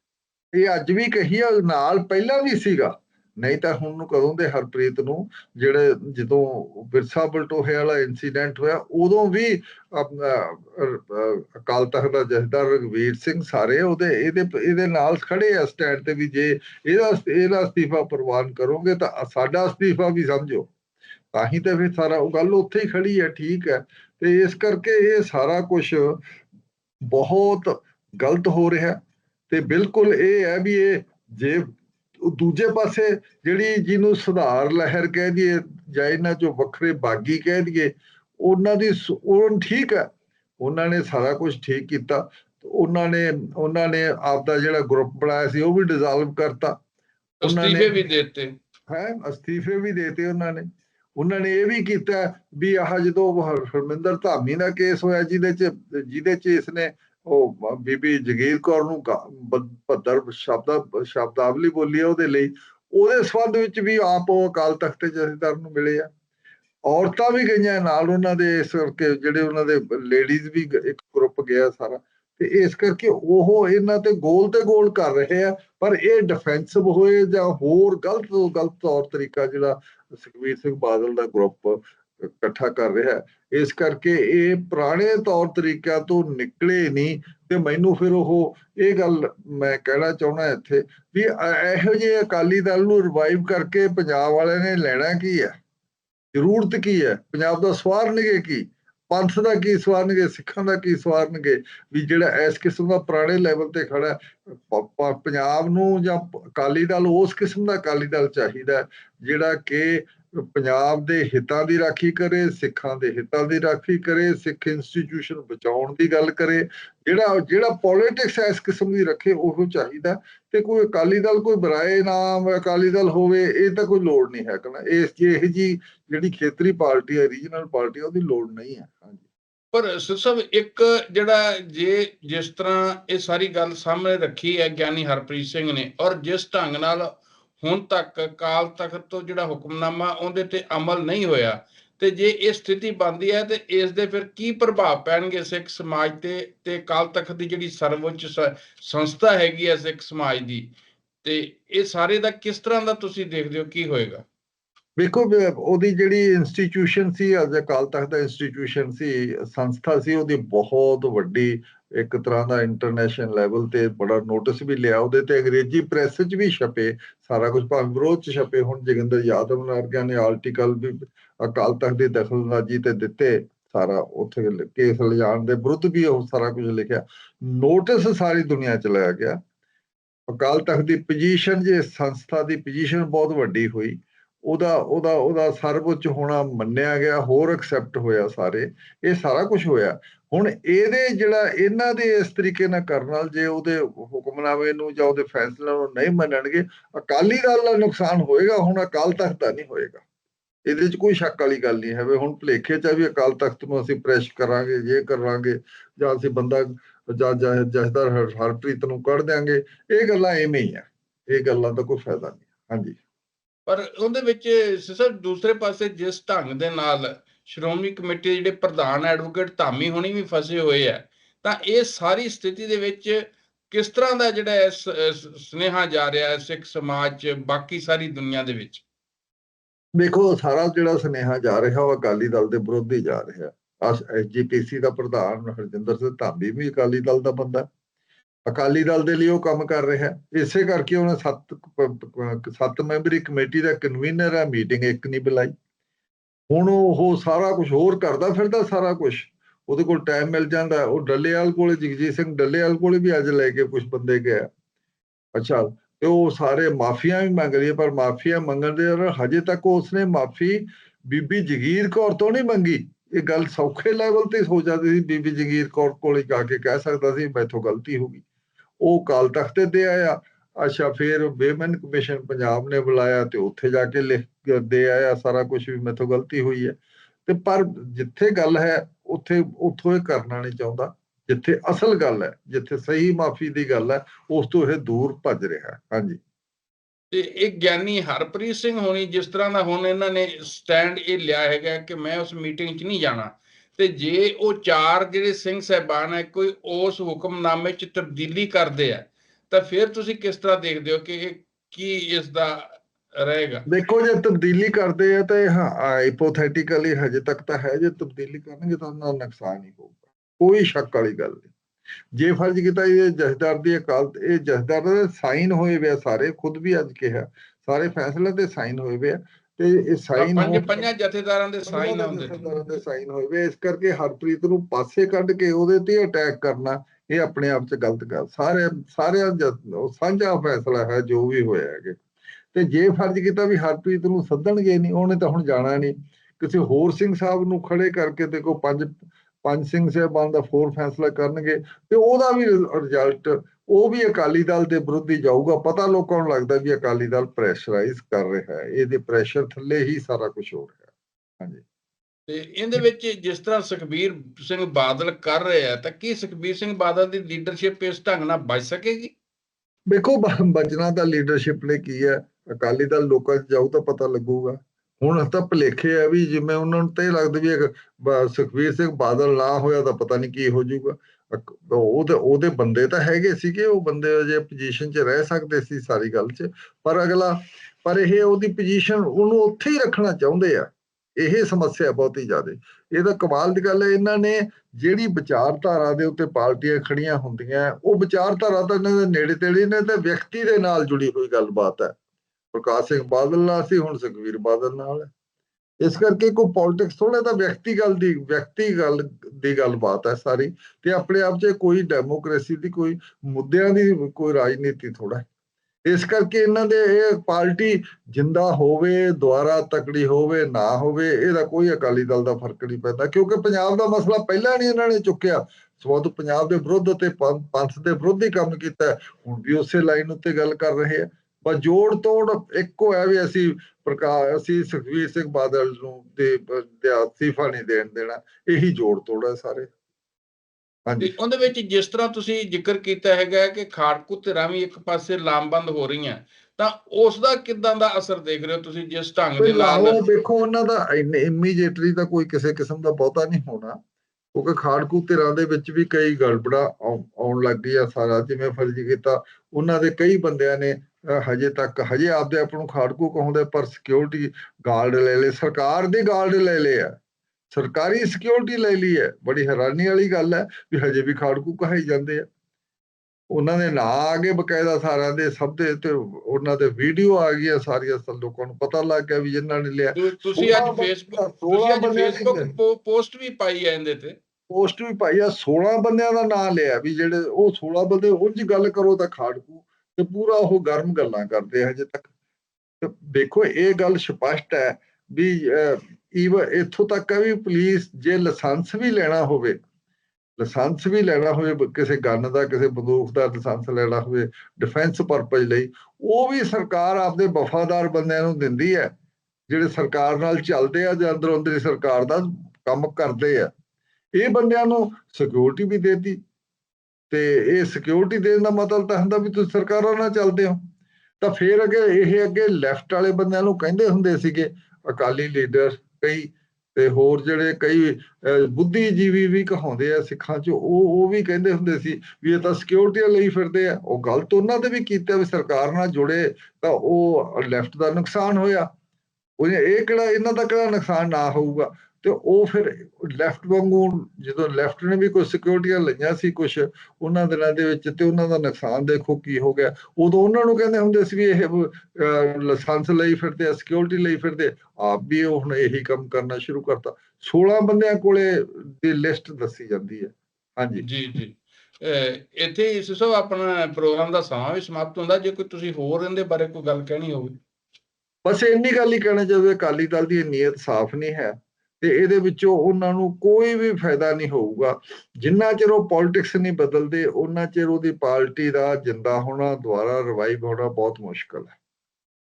ਇਹ ਅੱਜ ਵੀ ਕਹੀ ਆ ਨਾਲ ਪਹਿਲਾਂ ਵੀ ਸੀਗਾ। ਨਹੀਂ ਤਾਂ ਹੁਣ ਨੂੰ ਕਦੋਂ ਦੇ ਹਰਪ੍ਰੀਤ ਨੂੰ ਜਿਹੜੇ ਜਦੋਂ ਵਿਰਸਾ ਬਲਟੋਹੇ ਵਾਲਾ ਇਨਸੀਡੈਂਟ ਹੋਇਆ, ਉਦੋਂ ਵੀ ਅਕਾਲ ਤਖਤ ਦਾ ਜਥੇਦਾਰ ਰਗਵੀਰ ਸਿੰਘ ਸਾਰੇ ਉਹਦੇ, ਇਹਦੇ ਇਹਦੇ ਨਾਲ ਖੜੇ ਆ ਸਟੈਂਡ ਤੇ ਵੀ ਜੇ ਇਹਦਾ ਇਹਦਾ ਅਸਤੀਫਾ ਪ੍ਰਵਾਨ ਕਰੋਗੇ ਤਾਂ ਸਾਡਾ ਅਸਤੀਫਾ ਵੀ ਸਮਝੋ। ਤਾਂ ਹੀ ਤਾਂ ਫਿਰ ਸਾਰਾ, ਉਹ ਗੱਲ ਉੱਥੇ ਹੀ ਖੜੀ ਹੈ, ਠੀਕ ਹੈ। ਤੇ ਇਸ ਕਰਕੇ ਇਹ ਸਾਰਾ ਕੁਝ ਬਹੁਤ ਗਲਤ ਹੋ ਰਿਹਾ। ਤੇ ਬਿਲਕੁਲ ਇਹ ਹੈ ਵੀ ਇਹ ਜੇ ਦੂਜੇ ਪਾਸੇ ਜਿਹੜੀ ਜਿਹਨੂੰ ਸੁਧਾਰ ਲਹਿਰ ਕਹਿ ਦਈਏ ਜਾਂ ਇਹਨਾਂ ਚੋਂ ਵੱਖਰੇ ਬਾਗੀ ਕਹਿ ਦਈਏ ਉਹਨਾਂ ਦੀ ਉਹ ਠੀਕ ਹੈ। ਉਹਨਾਂ ਨੇ ਸਾਰਾ ਕੁਝ ਠੀਕ ਕੀਤਾ। ਉਹਨਾਂ ਨੇ ਉਹਨਾਂ ਨੇ ਆਪਦਾ ਜਿਹੜਾ ਗਰੁੱਪ ਬਣਾਇਆ ਸੀ ਉਹ ਵੀ ਡਿਸੋਲਵ ਕਰਤਾ। ਉਹਨਾਂ ਨੇ- ਅਸਤੀਫੇ ਵੀ ਦੇ ਦਿੱਤੇ। ਹੈ? ਅਸਤੀਫੇ ਵੀ ਦੇਤੇ ਉਹਨਾਂ ਨੇ। ਉਹਨਾਂ ਨੇ ਇਹ ਵੀ ਕੀਤਾ ਵੀ ਆਹ ਜਦੋਂ ਹਰਮਿੰਦਰ ਧਾਮੀ ਦਾ ਕੇਸ ਹੋਇਆ ਜਿਹਦੇ ਚ ਜਿਹਦੇ ਚ ਇਸਨੇ ਉਹ ਬੀਬੀ ਜਗੀਰ ਕੌਰ ਨੂੰ ਭੱਦਰ ਸ਼ਬਦ, ਸ਼ਬਦਾਵਲੀ ਬੋਲੀ ਹੈ ਉਹਦੇ ਲਈ, ਉਹਦੇ ਸੰਬੰਧ ਵਿੱਚ ਵੀ ਆਪ ਉਹ ਅਕਾਲ ਤਖਤ ਜਥੇਦਾਰ ਨੂੰ ਮਿਲੇ ਆ। ਔਰਤਾਂ ਵੀ ਗਈਆਂ ਨਾਲ ਉਹਨਾਂ ਦੇ, ਇਸ ਕਰਕੇ ਜਿਹੜੇ ਉਹਨਾਂ ਦੇ ਲੇਡੀਜ਼ ਵੀ ਇੱਕ ਗਰੁੱਪ ਗਿਆ ਸਾਰਾ। ਤੇ ਇਸ ਕਰਕੇ ਉਹ ਇਹਨਾਂ ਤੇ ਗੋਲ ਤੇ ਗੋਲ ਕਰ ਰਹੇ ਆ, ਪਰ ਇਹ ਡਿਫੈਂਸਿਵ ਹੋਏ ਜਾਂ ਹੋਰ ਗਲਤ ਗਲਤ ਤੌਰ ਤਰੀਕਾ ਜਿਹੜਾ ਸੁਖਬੀਰ ਸਿੰਘ ਬਾਦਲ ਦਾ ਗਰੁੱਪ ਇਕੱਠਾ ਕਰ ਰਿਹਾ ਹੈ। ਇਸ ਕਰਕੇ ਇਹ ਪੁਰਾਣੇ ਤੌਰ ਤਰੀਕਿਆਂ ਤੋਂ ਨਿਕਲੇ ਨਹੀਂ ਤੇ ਮੈਨੂੰ ਫਿਰ ਉਹ ਇਹ ਗੱਲ ਮੈਂ ਕਹਿਣਾ ਚਾਹੁੰਦਾ ਇੱਥੇ ਵੀ ਇਹੋ ਜਿਹੇ ਅਕਾਲੀ ਦਲ ਨੂੰ ਰਿਵਾਈਵ ਕਰਕੇ ਪੰਜਾਬ ਵਾਲਿਆਂ ਨੇ ਲੈਣਾ ਕੀ ਹੈ? ਜ਼ਰੂਰਤ ਕੀ ਹੈ? ਪੰਜਾਬ ਦਾ ਸਵਾਰਨਗੇ ਕੀ? ਪੰਥ ਦਾ ਕੀ ਸਵਾਰਨਗੇ? ਸਿੱਖਾਂ ਦਾ ਕੀ ਸਵਾਰਨਗੇ? ਵੀ ਜਿਹੜਾ ਇਸ ਕਿਸਮ ਦਾ ਪੁਰਾਣੇ ਲੈਵਲ ਤੇ ਖੜਾ ਪੰਜਾਬ ਨੂੰ ਜਾਂ ਅਕਾਲੀ ਦਲ ਉਸ ਕਿਸਮ ਦਾ ਅਕਾਲੀ ਦਲ ਚਾਹੀਦਾ ਜਿਹੜਾ ਕਿ ਪੰਜਾਬ ਦੇ ਹਿੱਤਾਂ ਦੀ ਰਾਖੀ ਕਰੇ ਸਿੱਖਾਂ ਦੇ ਹਿੱਤਾਂ ਦੀ ਰਾਖੀ ਕਰੇ ਸਿੱਖ ਇੰਸਟੀਟਿਊਸ਼ਨ ਬਚਾਉਣ ਦੀ ਗੱਲ ਕਰੇ ਜਿਹੜਾ ਜਿਹੜਾ ਪੋਲਿਟਿਕਸ ਇਸ ਕਿਸਮ ਦੀ ਰੱਖੇ ਉਹ ਚਾਹੀਦਾ। ਤੇ ਕੋਈ ਅਕਾਲੀ ਦਲ ਕੋਈ ਬਰਾਏ ਨਾਮ ਅਕਾਲੀ ਦਲ ਹੋਵੇ ਇਹ ਤਾਂ ਕੋਈ ਲੋੜ ਨਹੀਂ ਹੈ ਕਹਣਾ ਇਸ ਇਹ ਜੀ ਜਿਹੜੀ ਖੇਤਰੀ ਪਾਰਟੀ ਹੈ ਰੀਜਨਲ ਪਾਰਟੀ ਹੈ, ਉਹਦੀ ਲੋੜ ਨਹੀਂ ਹੈ। ਹਾਂਜੀ। ਪਰ ਸਿਰਫ ਇੱਕ ਜਿਹੜਾ ਜੇ ਜਿਸ ਤਰ੍ਹਾਂ ਇਹ ਸਾਰੀ ਗੱਲ ਸਾਹਮਣੇ ਰੱਖੀ ਹੈ ਗਿਆਨੀ ਹਰਪ੍ਰੀਤ ਸਿੰਘ ਨੇ ਔਰ ਜਿਸ ਢੰਗ ਨਾਲ ਹੁਣ ਤੱਕ, ਕਾਲ ਤਖਤ ਤੋਂ ਜਿਹੜਾ ਹੁਕਮਨਾਮਾ ਉਹਦੇ ਤੇ ਅਮਲ ਨਹੀਂ ਹੋਇਆ, ਤੇ ਜੇ ਇਹ ਸਥਿਤੀ ਬਣਦੀ ਹੈ ਤੇ ਇਸ ਦੇ ਫਿਰ ਕੀ ਪ੍ਰਭਾਵ ਪੈਣਗੇ ਸਿੱਖ ਸਮਾਜ ਤੇ ਤੇ ਕਾਲ ਤਖਤ ਦੀ ਜਿਹੜੀ ਸਰਵਉੱਚ ਸੰਸਥਾ ਹੈਗੀ ਹੈ ਸਿੱਖ ਸਮਾਜ ਦੀ, ਤੇ ਇਹ ਸਾਰੇ ਦਾ ਕਿਸ ਤਰ੍ਹਾਂ ਦਾ ਤੁਸੀਂ ਦੇਖਦੇ ਹੋ, ਕੀ ਹੋਏਗਾ? ਵੇਖੋ ਉਹਦੀ ਜਿਹੜੀ ਇੰਸਟੀਟਿਊਸ਼ਨ ਸੀ, ਅੱਜ ਅਕਾਲ ਤਖਤ ਦਾ ਇੰਸਟੀਟਿਊਸ਼ਨ ਸੀ, ਸੰਸਥਾ ਸੀ, ਉਹਦੀ ਬਹੁਤ ਵੱਡੀ ਇੱਕ ਤਰ੍ਹਾਂ ਦਾ ਇੰਟਰਨੈਸ਼ਨਲ ਲੈਵਲ ਤੇ ਬੜਾ ਨੋਟਿਸ ਵੀ ਲਿਆ। ਉਹਦੇ ਤੇ ਅੰਗਰੇਜ਼ੀ ਪ੍ਰੈਸ 'ਚ ਵੀ ਛਪੇ, ਸਾਰਾ ਕੁਝ ਭਾਵੇਂ ਵਿਰੋਧ 'ਚ ਛਪੇ ਹੁਣ, ਜੋਗਿੰਦਰ ਯਾਦਵ ਵਰਗਿਆਂ ਨੇ ਆਰਟੀਕਲ ਵੀ ਅਕਾਲ ਤਖਤ ਦੀ ਦਖਲਅੰਦਾਜ਼ੀ ਤੇ ਦਿੱਤੇ, ਸਾਰਾ ਉੱਥੇ ਕੇਸ ਲਿਜਾਣ ਦੇ ਵਿਰੁੱਧ ਵੀ ਉਹ ਸਾਰਾ ਕੁਝ ਲਿਖਿਆ। ਨੋਟਿਸ ਸਾਰੀ ਦੁਨੀਆ ਚ ਲਾਇਆ ਗਿਆ। ਅਕਾਲ ਤਖਤ ਦੀ ਪੋਜੀਸ਼ਨ ਜੇ ਸੰਸਥਾ ਦੀ ਪੋਜੀਸ਼ਨ ਬਹੁਤ ਵੱਡੀ ਹੋਈ, ਉਹਦਾ ਉਹਦਾ ਉਹਦਾ ਸਰਵਉੱਚ ਹੋਣਾ ਮੰਨਿਆ ਗਿਆ, ਹੋਰ ਐਕਸੈਪਟ ਹੋਇਆ ਸਾਰੇ, ਇਹ ਸਾਰਾ ਕੁਝ ਹੋਇਆ। ਹੁਣ ਇਹਦੇ ਜਿਹੜਾ ਇਹਨਾਂ ਦੇ ਇਸ ਤਰੀਕੇ ਨਾਲ ਕਰਨ ਨਾਲ ਜੇ ਉਹਦੇ ਹੁਕਮਨਾਮੇ ਨੂੰ ਜਾਂ ਉਹਦੇ ਫੈਸਲੇ ਨੂੰ ਨਹੀਂ ਮੰਨਣਗੇ, ਅਕਾਲੀ ਦਲ ਦਾ ਨੁਕਸਾਨ ਹੋਏਗਾ, ਹੁਣ ਅਕਾਲ ਤਖਤ ਦਾ ਨਹੀਂ ਹੋਏਗਾ। ਇਹਦੇ 'ਚ ਕੋਈ ਸ਼ੱਕ ਵਾਲੀ ਗੱਲ ਨਹੀਂ ਹੈ ਵੀ ਹੁਣ ਭੁਲੇਖੇ 'ਚ ਆ ਵੀ ਅਕਾਲ ਤਖਤ ਨੂੰ ਅਸੀਂ ਪ੍ਰੈਸ ਕਰਾਂਗੇ, ਜੇ ਕਰਾਂਗੇ, ਜਾਂ ਅਸੀਂ ਬੰਦਾ ਜਾਂ ਜਾਂ ਜਸਦਰ ਹਰਪ੍ਰੀਤ ਨੂੰ ਕੱਢ ਦਿਆਂਗੇ। ਇਹ ਗੱਲਾਂ ਐਵੇਂ ਹੀ ਆ। ਇਹ ਗੱਲਾਂ ਦਾ ਕੋਈ ਫਾਇਦਾ ਨਹੀਂ। ਹਾਂਜੀ। ਪਰ ਉਹਦੇ ਵਿੱਚ ਸਿਰਫ ਦੂਸਰੇ ਪਾਸੇ ਜਿਸ ਢੰਗ ਦੇ ਨਾਲ ਸ਼੍ਰੋਮਣੀ ਕਮੇਟੀ ਦੇ ਜਿਹੜੇ ਪ੍ਰਧਾਨ ਐਡਵੋਕੇਟ ਧਾਮੀ ਹੋਣੀ ਵੀ ਫਸੇ ਹੋਏ ਆ, ਤਾਂ ਇਹ ਸਾਰੀ ਸਥਿਤੀ ਦੇ ਵਿੱਚ ਕਿਸ ਤਰ੍ਹਾਂ ਦਾ ਜਿਹੜਾ ਹੈ ਸੁਨੇਹਾ ਜਾ ਰਿਹਾ ਹੈ ਸਿੱਖ ਸਮਾਜ 'ਚ, ਬਾਕੀ ਸਾਰੀ ਦੁਨੀਆ ਦੇ ਵਿੱਚ? ਦੇਖੋ, ਸਾਰਾ ਜਿਹੜਾ ਸੁਨੇਹਾ ਜਾ ਰਿਹਾ ਉਹ ਅਕਾਲੀ ਦਲ ਦੇ ਵਿਰੁੱਧ ਹੀ ਜਾ ਰਿਹਾ ਐਸਜੀਪੀਸੀ ਦਾ ਪ੍ਰਧਾਨ ਹਰਜਿੰਦਰ ਸਿੰਘ ਧਾਮੀ ਵੀ ਅਕਾਲੀ ਦਲ ਦਾ ਬੰਦਾ ਅਕਾਲੀ ਦਲ ਦੇ ਲਈ ਉਹ ਕੰਮ ਕਰ ਰਿਹਾ ਇਸੇ ਕਰਕੇ ਉਹਨੇ ਸੱਤ ਸੱਤ ਮੈਂਬਰੀ ਕਮੇਟੀ ਦਾ ਕਨਵੀਨਰ ਹੈ ਮੀਟਿੰਗ ਇੱਕ ਨਹੀਂ ਬੁਲਾਈ। ਹੁਣ ਉਹ ਸਾਰਾ ਕੁਝ ਹੋਰ ਕਰਦਾ ਫਿਰਦਾ ਸਾਰਾ ਕੁਝ ਉਹਦੇ ਕੋਲ ਟਾਈਮ ਮਿਲ ਜਾਂਦਾ। ਉਹ ਡੱਲੇਵਾਲ ਕੋਲੇ, ਜਗਜੀਤ ਸਿੰਘ ਡੱਲੇਵਾਲ ਕੋਲੇ ਵੀ ਅੱਜ ਲੈ ਕੇ ਕੁਝ ਬੰਦੇ ਗਿਆ ਅੱਛਾ, ਤੇ ਉਹ ਸਾਰੇ ਮਾਫੀਆਂ ਵੀ ਮੰਗ ਰਹੀ ਪਰ ਮਾਫੀਆਂ ਮੰਗਣ ਦੇ ਨਾਲ ਹਜੇ ਤੱਕ ਉਸਨੇ ਮਾਫੀ ਬੀਬੀ ਜਗੀਰ ਕੌਰ ਤੋਂ ਨਹੀਂ ਮੰਗੀ। ਇਹ ਗੱਲ ਸੌਖੇ ਲੈਵਲ ਤੇ ਹੋ ਜਾਂਦੀ ਸੀ। ਬੀਬੀ ਜਗੀਰ ਕੌਰ ਕੋਲੇ ਜਾ ਕੇ ਕਹਿ ਸਕਦਾ ਸੀ, ਮੈਥੋਂ ਗਲਤੀ ਹੋ ਗਈ। ਉਹ ਕਾਲ ਤਖਤ ਤੇ ਆਇਆ। ਅੱਛਾ, ਫਿਰ ਬੇਮਨ ਕਮਿਸ਼ਨ ਪੰਜਾਬ ਨੇ ਬੁਲਾਇਆ ਤੇ ਉੱਥੇ ਜਾ ਕੇ ਲਿਖ ਦੇ ਆਇਆ ਸਾਰਾ ਕੁਝ ਵੀ, ਮੈਥੋਂ ਗਲਤੀ ਹੋਈ ਹੈ। ਤੇ ਪਰ ਜਿੱਥੇ ਗੱਲ ਹੈ, ਉੱਥੇ, ਉੱਥੋਂ ਇਹ ਕਰਨਾ ਨਹੀਂ ਚਾਹੁੰਦਾ। ਜਿੱਥੇ ਅਸਲ ਗੱਲ ਹੈ, ਜਿੱਥੇ ਸਹੀ ਮਾਫੀ ਦੀ ਗੱਲ ਹੈ, ਉਸ ਤੋਂ ਇਹ ਦੂਰ ਭੱਜ ਰਿਹਾ ਹਾਂਜੀ। ਤੇ ਇਹ ਗਿਆਨੀ ਹਰਪ੍ਰੀਤ ਸਿੰਘ ਹੋਣੀ, ਜਿਸ ਤਰ੍ਹਾਂ ਦਾ ਹੁਣ ਇਹਨਾਂ ਨੇ ਸਟੈਂਡ ਇਹ ਲਿਆ ਹੈਗਾ ਕਿ ਮੈਂ ਉਸ ਮੀਟਿੰਗ 'ਚ ਨਹੀਂ ਜਾਣਾ। ਤੇ ਜੇ ਉਹ ਚਾਰ ਜਿਹੜੇ ਸਿੰਘ ਸਹਿਬਾਨ ਹੈ, ਕੋਈ ਉਸ ਹੁਕਮਨਾਮੇ 'ਚ ਤਬਦੀਲੀ ਕਰਦੇ ਆ ਤਾਂ ਫਿਰ ਤੁਸੀਂ ਕਿਸ ਤਰ੍ਹਾਂ ਦੇਖਦੇ ਹੋ ਕਿ ਇਹ ਕੀ ਇਸ ਦਾ ਰਹੇਗਾ? ਦੇਖੋ ਜੇ ਤਬਦੀਲੀ ਕਰਦੇ ਆ ਤਾਂ ਇਹ ਹਾਈਪੋਥੈਟਿਕਲੀ ਹਜੇ ਤੱਕ ਤਾਂ ਹੈ ਜੇ ਤਬਦੀਲੀ ਕਰਨਗੇ ਤਾਂ ਉਹਨਾਂ ਦਾ ਨੁਕਸਾਨ ਹੀ ਹੋਊਗਾ। ਕੋਈ ਸ਼ੱਕ ਵਾਲੀ ਗੱਲ ਨਹੀਂ। ਜੇ ਫਰਜ਼ ਕੀਤਾ ਇਹ ਜਥੇਦਾਰ ਦੀ ਅਕਾਲ ਇਹ ਜਥੇਦਾਰ ਦੇ ਸਾਈਨ ਹੋਏ ਵੇ ਸਾਰੇ ਖੁਦ ਵੀ ਅੱਜ ਕਿਹਾ ਸਾਰੇ ਫੈਸਲੇ ਤੇ ਸਾਈਨ ਹੋਏ ਵੇ ਤੇ ਇਹ ਸਾਈਨ ਪੰਜ ਪੰਜਾਂ ਜਥੇਦਾਰਾਂ ਦੇ ਸਾਈਨ ਆਉਂਦੇ ਦੇ ਸਾਈਨ ਹੋਏ ਵੇ ਇਸ ਕਰਕੇ ਹਰਪ੍ਰੀਤ ਨੂੰ ਪਾਸੇ ਕੱਢ ਕੇ ਉਹਦੇ ਤੇ ਅਟੈਕ ਕਰਨਾ ਇਹ ਆਪਣੇ ਆਪ 'ਚ ਗਲਤ ਗੱਲ, ਸਾਰੇ, ਸਾਰਿਆਂ ਸਾਂਝਾ ਫੈਸਲਾ ਹੈ ਜੋ ਵੀ ਹੋਇਆ ਹੈਗੇ। ਤੇ ਜੇ ਫਰਜ਼ ਕੀਤਾ ਵੀ ਹਰਪ੍ਰੀਤ ਨੂੰ ਸੱਦਣਗੇ ਨਹੀਂ, ਉਹਨੇ ਤਾਂ ਹੁਣ ਜਾਣਾ ਨਹੀਂ। ਕਿਸੇ ਹੋਰ ਸਿੰਘ ਸਾਹਿਬ ਨੂੰ ਖੜੇ ਕਰਕੇ ਦੇਖੋ, ਪੰਜ ਪੰਜ ਸਿੰਘ ਸਾਹਿਬਾਨ ਦਾ ਫੋਰ ਫੈਸਲਾ ਕਰਨਗੇ ਤੇ ਉਹਦਾ ਵੀ ਰਿਜ਼ਲਟ ਉਹ ਵੀ ਅਕਾਲੀ ਦਲ ਦੇ ਵਿਰੁੱਧ ਹੀ ਜਾਊਗਾ। ਪਤਾ ਲੋਕਾਂ ਨੂੰ ਲੱਗਦਾ ਵੀ ਅਕਾਲੀ ਦਲ ਪ੍ਰੈਸ਼ਰਾਈਜ਼ ਕਰ ਰਿਹਾ ਹੈ। ਇਹਦੇ ਪ੍ਰੈਸ਼ਰ ਥੱਲੇ ਹੀ ਸਾਰਾ ਕੁਝ ਹੋ ਰਿਹਾ। ਹਾਂਜੀ। ਤੇ ਇਹਦੇ ਵਿੱਚ ਜਿਸ ਤਰ੍ਹਾਂ ਸੁਖਬੀਰ ਸਿੰਘ ਬਾਦਲ ਕਰ ਰਹੇ ਆ ਤਾਂ ਕੀ ਸੁਖਬੀਰ ਸਿੰਘ ਬਾਦਲ ਦੀ ਲੀਡਰਸ਼ਿਪ ਇਸ ਢੰਗ ਨਾਲ ਬਚ ਸਕੇਗੀ? ਦੇਖੋ ਬਚਣਾ ਤਾਂ ਲੀਡਰਸ਼ਿਪ ਨੇ ਕੀ ਹੈ? ਅਕਾਲੀ ਦਲ ਲੋਕਾਂ 'ਚ ਜਾਊ ਤਾਂ ਪਤਾ ਲੱਗੂਗਾ। ਹੁਣ ਤਾਂ ਭਲੇਖੇ ਆ ਵੀ ਜਿਵੇਂ ਉਹਨਾਂ ਨੂੰ ਤਾਂ ਇਹ ਲੱਗਦਾ ਵੀ ਅਗ- ਸੁਖਬੀਰ ਸਿੰਘ ਬਾਦਲ ਨਾ ਹੋਇਆ ਤਾਂ ਪਤਾ ਨਹੀਂ ਕੀ ਹੋ ਜਾਊਗਾ। ਅਕ- ਉਹਦੇ ਉਹਦੇ ਬੰਦੇ ਤਾਂ ਹੈਗੇ ਸੀਗੇ, ਉਹ ਬੰਦੇ ਅਜੇ ਪੋਜੀਸ਼ਨ 'ਚ ਰਹਿ ਸਕਦੇ ਸੀ ਸਾਰੀ ਗੱਲ 'ਚ। ਪਰ ਅਗਲਾ, ਪਰ ਇਹ ਉਹਦੀ ਪੋਜੀਸ਼ਨ ਉਹਨੂੰ ਉੱਥੇ ਹੀ ਰੱਖਣਾ ਚਾਹੁੰਦੇ ਆ। ਇਹ ਸਮੱਸਿਆ ਬਹੁਤ ਹੀ ਜ਼ਿਆਦਾ। ਇਹ ਤਾਂ ਕਮਾਲ ਦੀ ਗੱਲ ਹੈ, ਇਹਨਾਂ ਨੇ ਜਿਹੜੀ ਵਿਚਾਰਧਾਰਾ ਦੇ ਉੱਤੇ ਪਾਰਟੀਆਂ ਖੜੀਆਂ ਹੁੰਦੀਆਂ, ਉਹ ਵਿਚਾਰਧਾਰਾ ਤਾਂ ਇਹਨਾਂ ਦੇ ਨੇੜੇ ਤੇੜੇ ਨੇ ਤੇ ਵਿਅਕਤੀ ਦੇ ਨਾਲ ਜੁੜੀ ਹੋਈ ਗੱਲਬਾਤ ਹੈ। ਪ੍ਰਕਾਸ਼ ਸਿੰਘ ਬਾਦਲ ਨਾਲ ਸੀ, ਹੁਣ ਸੁਖਵੀਰ ਬਾਦਲ ਨਾਲ ਇਸ ਕਰਕੇ ਕੋਈ ਪੋਲਿਟਿਕਸ ਥੋੜਾ ਤਾਂ ਵਿਅਕਤੀ ਗੱਲ ਦੀ, ਵਿਅਕਤੀ ਗੱਲ ਦੀ ਗੱਲਬਾਤ ਹੈ ਸਾਰੀ ਤੇ ਆਪਣੇ ਆਪ 'ਚ ਕੋਈ ਡੈਮੋਕ੍ਰੇਸੀ ਦੀ, ਕੋਈ ਮੁੱਦਿਆਂ ਦੀ ਕੋਈ ਰਾਜਨੀਤੀ ਥੋੜਾ ਇਸ ਕਰਕੇ ਇਹਨਾਂ ਦੇ ਇਹ ਪਾਰਟੀ ਜਿੰਦਾ ਹੋਵੇ ਦੁਆਰਾ ਤਕੜੀ ਹੋਵੇ, ਨਾ ਹੋਵੇ, ਇਹਦਾ ਕੋਈ ਅਕਾਲੀ ਦਲ ਦਾ ਫ਼ਰਕ ਨਹੀਂ ਪੈਂਦਾ, ਕਿਉਂਕਿ ਪੰਜਾਬ ਦਾ ਮਸਲਾ ਪਹਿਲਾਂ ਨਹੀਂ ਇਹਨਾਂ ਨੇ ਚੁੱਕਿਆ। ਸਵਾਦ ਪੰਜਾਬ ਦੇ ਵਿਰੁੱਧ ਤੇ ਪੰ- ਪੰਥ ਦੇ ਵਿਰੁੱਧ ਹੀ ਕੰਮ ਕੀਤਾ। ਹੁਣ ਵੀ ਉਸੇ ਲਾਈਨ ਉੱਤੇ ਗੱਲ ਕਰ ਰਹੇ ਆ। ਬਸ ਜੋੜ ਤੋੜ ਇੱਕੋ ਹੈ ਵੀ ਅਸੀਂ ਪ੍ਰਕਾਸ਼ ਅਸੀਂ ਸੁਖਵੀਰ ਸਿੰਘ ਬਾਦਲ ਨੂੰ ਤੇ ਅਸਤੀਫਾ ਨਹੀਂ ਦੇਣ ਦੇਣਾ। ਇਹੀ ਜੋੜ ਤੋੜ ਹੈ ਸਾਰੇ। ਤੇ ਉਹਦੇ ਵਿੱਚ ਜਿਸ ਤਰ੍ਹਾਂ ਤੁਸੀਂ ਜ਼ਿਕਰ ਕੀਤਾ ਹੈਗਾ ਕਿ ਖਾੜਕੂ ਧਿਰਾਂ ਵੀ ਇੱਕ ਪਾਸੇ ਲਾਮਬੰਦ ਹੋ ਰਹੀਆਂ ਤਾਂ ਉਸ ਦਾ ਕਿਦਾਂ ਦਾ ਅਸਰ ਦੇਖ ਰਹੇ ਹੋ ਤੁਸੀਂ ਜਿਸ ਢੰਗ ਦੇ ਨਾਲ? ਲਾਓ ਵੇਖੋ ਉਹਨਾਂ ਦਾ ਇਮੀਡੀਏਟਲੀ ਤਾਂ ਕੋਈ ਕਿਸੇ ਕਿਸਮ ਦਾ ਬਹੁਤਾ ਨਹੀਂ ਹੋਣਾ ਕਿਉਂਕਿ ਖਾੜਕੂ ਧਿਰਾਂ ਦੇ ਵਿੱਚ ਵੀ ਕਈ ਗੜਬੜਾ ਆਉ- ਆਉਣ ਲੱਗ ਗਈ ਆ ਸਾਰਾ ਜਿਵੇਂ ਫਰਜ਼ੀ ਕੀਤਾ ਉਹਨਾਂ ਦੇ ਕਈ ਬੰਦਿਆਂ ਨੇ ਹਜੇ ਤੱਕ ਹਜੇ ਆਪਦੇ ਆਪ ਨੂੰ ਖਾੜਕੂ ਕਹਾਉਂਦੇ ਪਰ ਸਿਕਿਉਰਿਟੀ ਗਾਰਡ ਲੈ ਲਏ ਸਰਕਾਰ ਦੇ ਗਾਰਡ ਲੈ ਲਏ ਆ। ਸਰਕਾਰੀ ਸਿਕਿਉਰਿਟੀ ਲੈ ਲਈ ਹੈ। ਬੜੀ ਹੈਰਾਨੀ ਵਾਲੀ ਗੱਲ ਹੈ ਵੀ ਹਜੇ ਵੀ ਖਾੜਕੂ ਕਹਾਈ ਜਾਂਦੇ ਆ। ਉਹਨਾਂ ਦੇ ਨਾਂ ਆ ਗਏ ਬਕਾਇਦਾ ਸਾਰਿਆਂ ਦੇ ਸਭ ਦੇ ਤੇ ਉਹਨਾਂ ਦੇ ਵੀਡੀਓ ਆ ਗਈਆਂ ਸਾਰੀਆਂ ਸਭ ਲੋਕਾਂ ਨੂੰ ਪਤਾ ਲੱਗ ਗਿਆ ਵੀ ਜਿਨ੍ਹਾਂ ਨੇ ਲਿਆ। ਤੁਸੀਂ ਅੱਜ ਫੇਸਬੁੱਕ ਤੁਸੀਂ ਅੱਜ ਫੇਸਬੁੱਕ ਪੋਸਟ ਵੀ ਪਾਈ ਹੈ ਇਹਦੇ ਤੇ। ਪੋਸਟ ਵੀ ਪਾਈ ਆ 16 ਬੰਦਿਆਂ ਦਾ ਨਾਮ ਲਿਆ ਵੀ ਜਿਹੜੇ ਉਹ 16 ਬੰਦੇ ਉਂਝ ਗੱਲ ਕਰੋ ਤਾਂ ਖਾੜਕੂ ਤੇ ਪੂਰਾ ਉਹ ਗਰਮ ਗੱਲਾਂ ਕਰਦੇ ਹਜੇ ਤੱਕ। ਤੇ ਦੇਖੋ ਇਹ ਗੱਲ ਸਪਸ਼ਟ ਹੈ ਵੀ ਈਵ ਇੱਥੋਂ ਤੱਕ ਹੈ ਵੀ ਪੁਲਿਸ ਜੇ ਲਾਇਸੈਂਸ ਵੀ ਲੈਣਾ ਹੋਵੇ ਲਾਇਸੈਂਸ ਵੀ ਲੈਣਾ ਹੋਵੇ ਕਿਸੇ ਗਨ ਦਾ, ਕਿਸੇ ਬੰਦੂਕ ਦਾ ਲਾਇਸੈਂਸ ਲੈਣਾ ਹੋਵੇ ਡਿਫੈਂਸ ਪਰਪਸ ਲਈ, ਉਹ ਵੀ ਸਰਕਾਰ ਆਪਦੇ ਵਫਾਦਾਰ ਬੰਦਿਆਂ ਨੂੰ ਦਿੰਦੀ ਹੈ, ਜਿਹੜੇ ਸਰਕਾਰ ਨਾਲ ਚੱਲਦੇ ਆ ਜਾਂ ਅੰਦਰੋਂ ਅੰਦਰ ਸਰਕਾਰ ਦਾ ਕੰਮ ਕਰਦੇ ਆ। ਇਹ ਬੰਦਿਆਂ ਨੂੰ ਸਿਕਿਉਰਿਟੀ ਵੀ ਦੇਤੀ, ਤੇ ਇਹ ਸਿਕਿਉਰਿਟੀ ਦੇਣ ਦਾ ਮਤਲਬ ਤਾਂ ਹੁੰਦਾ ਵੀ ਤੁਸੀਂ ਸਰਕਾਰਾਂ ਨਾਲ ਚੱਲਦੇ ਹੋ। ਤਾਂ ਫਿਰ ਅੱਗੇ ਇਹ ਅੱਗੇ ਲੈਫਟ ਵਾਲੇ ਬੰਦਿਆਂ ਨੂੰ ਕਹਿੰਦੇ ਹੁੰਦੇ ਸੀਗੇ, ਅਕਾਲੀ ਲੀਡਰ ਕਈ ਤੇ ਹੋਰ ਜਿਹੜੇ ਕਈ ਬੁੱਧੀਜੀਵੀ ਵੀ ਕਹਾਉਂਦੇ ਆ ਸਿੱਖਾਂ 'ਚ, ਉਹ ਉਹ ਵੀ ਕਹਿੰਦੇ ਹੁੰਦੇ ਸੀ ਵੀ ਇਹ ਤਾਂ ਸਿਕਿਉਰਿਟੀ ਲਈ ਫਿਰਦੇ ਆ। ਉਹ ਗਲਤ ਉਹਨਾਂ ਦੇ ਵੀ ਕੀਤਾ ਵੀ ਸਰਕਾਰ ਨਾਲ ਜੁੜੇ, ਤਾਂ ਉਹ ਲੈਫਟ ਦਾ ਨੁਕਸਾਨ ਹੋਇਆ। ਉਹ ਇਹ ਕਿਹੜਾ, ਇਹਨਾਂ ਦਾ ਕਿਹੜਾ ਨੁਕਸਾਨ ਨਾ ਹੋਊਗਾ? ਤੇ ਉਹ ਫਿਰ ਲੈਫਟ ਵਾਂਗੂ ਜਦੋਂ ਲੈਫਟ ਨੇ ਵੀ ਕੋਈ ਸਿਕਿਉਰਿਟੀਆਂ ਲਈਆਂ ਸੀ ਕੁਝ ਉਹਨਾਂ ਦਿਨਾਂ ਦੇ ਵਿੱਚ ਤੇ ਉਹਨਾਂ ਦਾ ਨੁਕਸਾਨ ਦੇਖੋ ਕੀ ਹੋ ਗਿਆ। ਉਦੋਂ ਉਹਨਾਂ ਨੂੰ ਕਹਿੰਦੇ ਹੁੰਦੇ ਸੀ ਵੀ ਇਹ ਲਾਇਸੈਂਸ ਲਈ ਫਿਰਦੇ ਆ ਸਿਕਿਉਰਿਟੀ ਲਈ ਫਿਰਦੇ। ਆਪ ਵੀ ਹੁਣ ਇਹੀ ਕੰਮ ਕਰਨਾ ਸ਼ੁਰੂ ਕਰਤਾ। 16 ਬੰਦਿਆਂ ਕੋਲੇ ਦੀ ਲਿਸਟ ਦੱਸੀ ਜਾਂਦੀ ਹੈ। ਹਾਂਜੀ। ਜੀ ਜੀ। ਇੱਥੇ ਇਸ ਸਭ ਆਪਣਾ ਪ੍ਰੋਗਰਾਮ ਦਾ ਸਮਾਂ ਵੀ ਸਮਾਪਤ ਹੁੰਦਾ ਜੇ ਕੋਈ ਤੁਸੀਂ ਹੋਰ ਇਹਦੇ ਬਾਰੇ ਕੋਈ ਗੱਲ ਕਹਿਣੀ ਹੋਵੇ। ਬਸ ਇੰਨੀ ਗੱਲ ਹੀ ਕਹਿਣਾ ਚਾਹੁੰਦੇ ਅਕਾਲੀ ਦਲ ਦੀ ਨੀਅਤ ਸਾਫ਼ ਨਹੀਂ ਹੈ। ਤੇ ਇਹਦੇ ਵਿੱਚੋਂ ਉਹਨਾਂ ਨੂੰ ਕੋਈ ਵੀ ਫਾਇਦਾ ਨਹੀਂ ਹੋਊਗਾ। ਜਿੰਨਾ ਚਿਰ ਉਹ ਪੋਲਿਟਿਕਸ ਨਹੀਂ ਬਦਲਦੇ ਉਹਨਾਂ ਚਿਰ ਉਹਦੀ ਪਾਰਟੀ ਦਾ ਜਿੰਦਾ ਹੋਣਾ ਦੁਬਾਰਾ ਰਿਵਾਈਵ ਹੋਣਾ ਬਹੁਤ ਮੁਸ਼ਕਲ ਹੈ।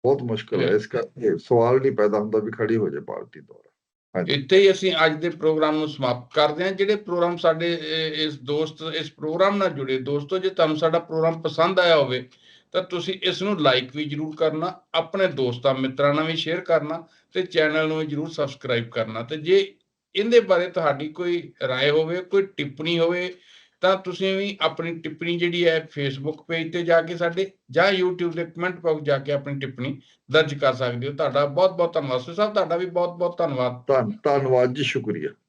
ਬਹੁਤ ਮੁਸ਼ਕਲ ਹੈ। ਇਸ ਕਰਕੇ ਸਵਾਲ ਨਹੀਂ ਪੈਦਾ ਹੁੰਦਾ ਵੀ ਖੜੀ ਹੋ ਜਾਏ ਪਾਰਟੀ ਦੁਆਰਾ। ਇੱਥੇ ਹੀ ਅਸੀਂ ਅੱਜ ਦੇ ਪ੍ਰੋਗਰਾਮ ਨੂੰ ਸਮਾਪਤ ਕਰਦੇ ਹਾਂ। ਜਿਹੜੇ ਪ੍ਰੋਗਰਾਮ ਸਾਡੇ ਇਸ ਦੋਸਤ ਇਸ ਪ੍ਰੋਗਰਾਮ ਨਾਲ ਜੁੜੇ ਦੋਸਤੋ ਜੇ ਤੁਹਾਨੂੰ ਸਾਡਾ ਪ੍ਰੋਗਰਾਮ ਪਸੰਦ ਆਇਆ ਹੋਵੇ ਤਾਂ ਤੁਸੀਂ ਇਸ ਨੂੰ ਲਾਈਕ ਵੀ ਜਰੂਰ ਕਰਨਾ ਆਪਣੇ ਦੋਸਤਾਂ ਮਿੱਤਰਾਂ ਨਾਲ ਵੀ ਸ਼ੇਅਰ ਕਰਨਾ ਤੇ ਚੈਨਲ ਨੂੰ ਵੀ ਜਰੂਰ ਸਬਸਕ੍ਰਾਈਬ ਕਰਨਾ ਤੇ ਜੇ ਇਹਦੇ ਬਾਰੇ ਤੁਹਾਡੀ ਕੋਈ رائے ਹੋਵੇ ਕੋਈ ਟਿੱਪਣੀ ਹੋਵੇ ਤਾਂ ਤੁਸੀਂ ਵੀ ਆਪਣੀ ਟਿੱਪਣੀ ਜਿਹੜੀ ਹੈ ਫੇਸਬੁੱਕ ਪੇਜ ਤੇ ਜਾ ਕੇ ਸਾਡੇ ਜਾਂ YouTube ਦੇ ਕਮੈਂਟ ਬਾਕਸ ਜਾ ਕੇ ਆਪਣੀ ਟਿੱਪਣੀ ਦਰਜ ਕਰ ਸਕਦੇ ਹੋ ਤੁਹਾਡਾ ਬਹੁਤ ਬਹੁਤ ਧੰਨਵਾਦ ਸਰ ਸਾਹਿਬ ਤੁਹਾਡਾ ਵੀ ਬਹੁਤ ਬਹੁਤ ਧੰਨਵਾਦ ਧੰਨ ਧੰਨਵਾਦ ਜੀ ਸ਼ੁਕਰੀਆ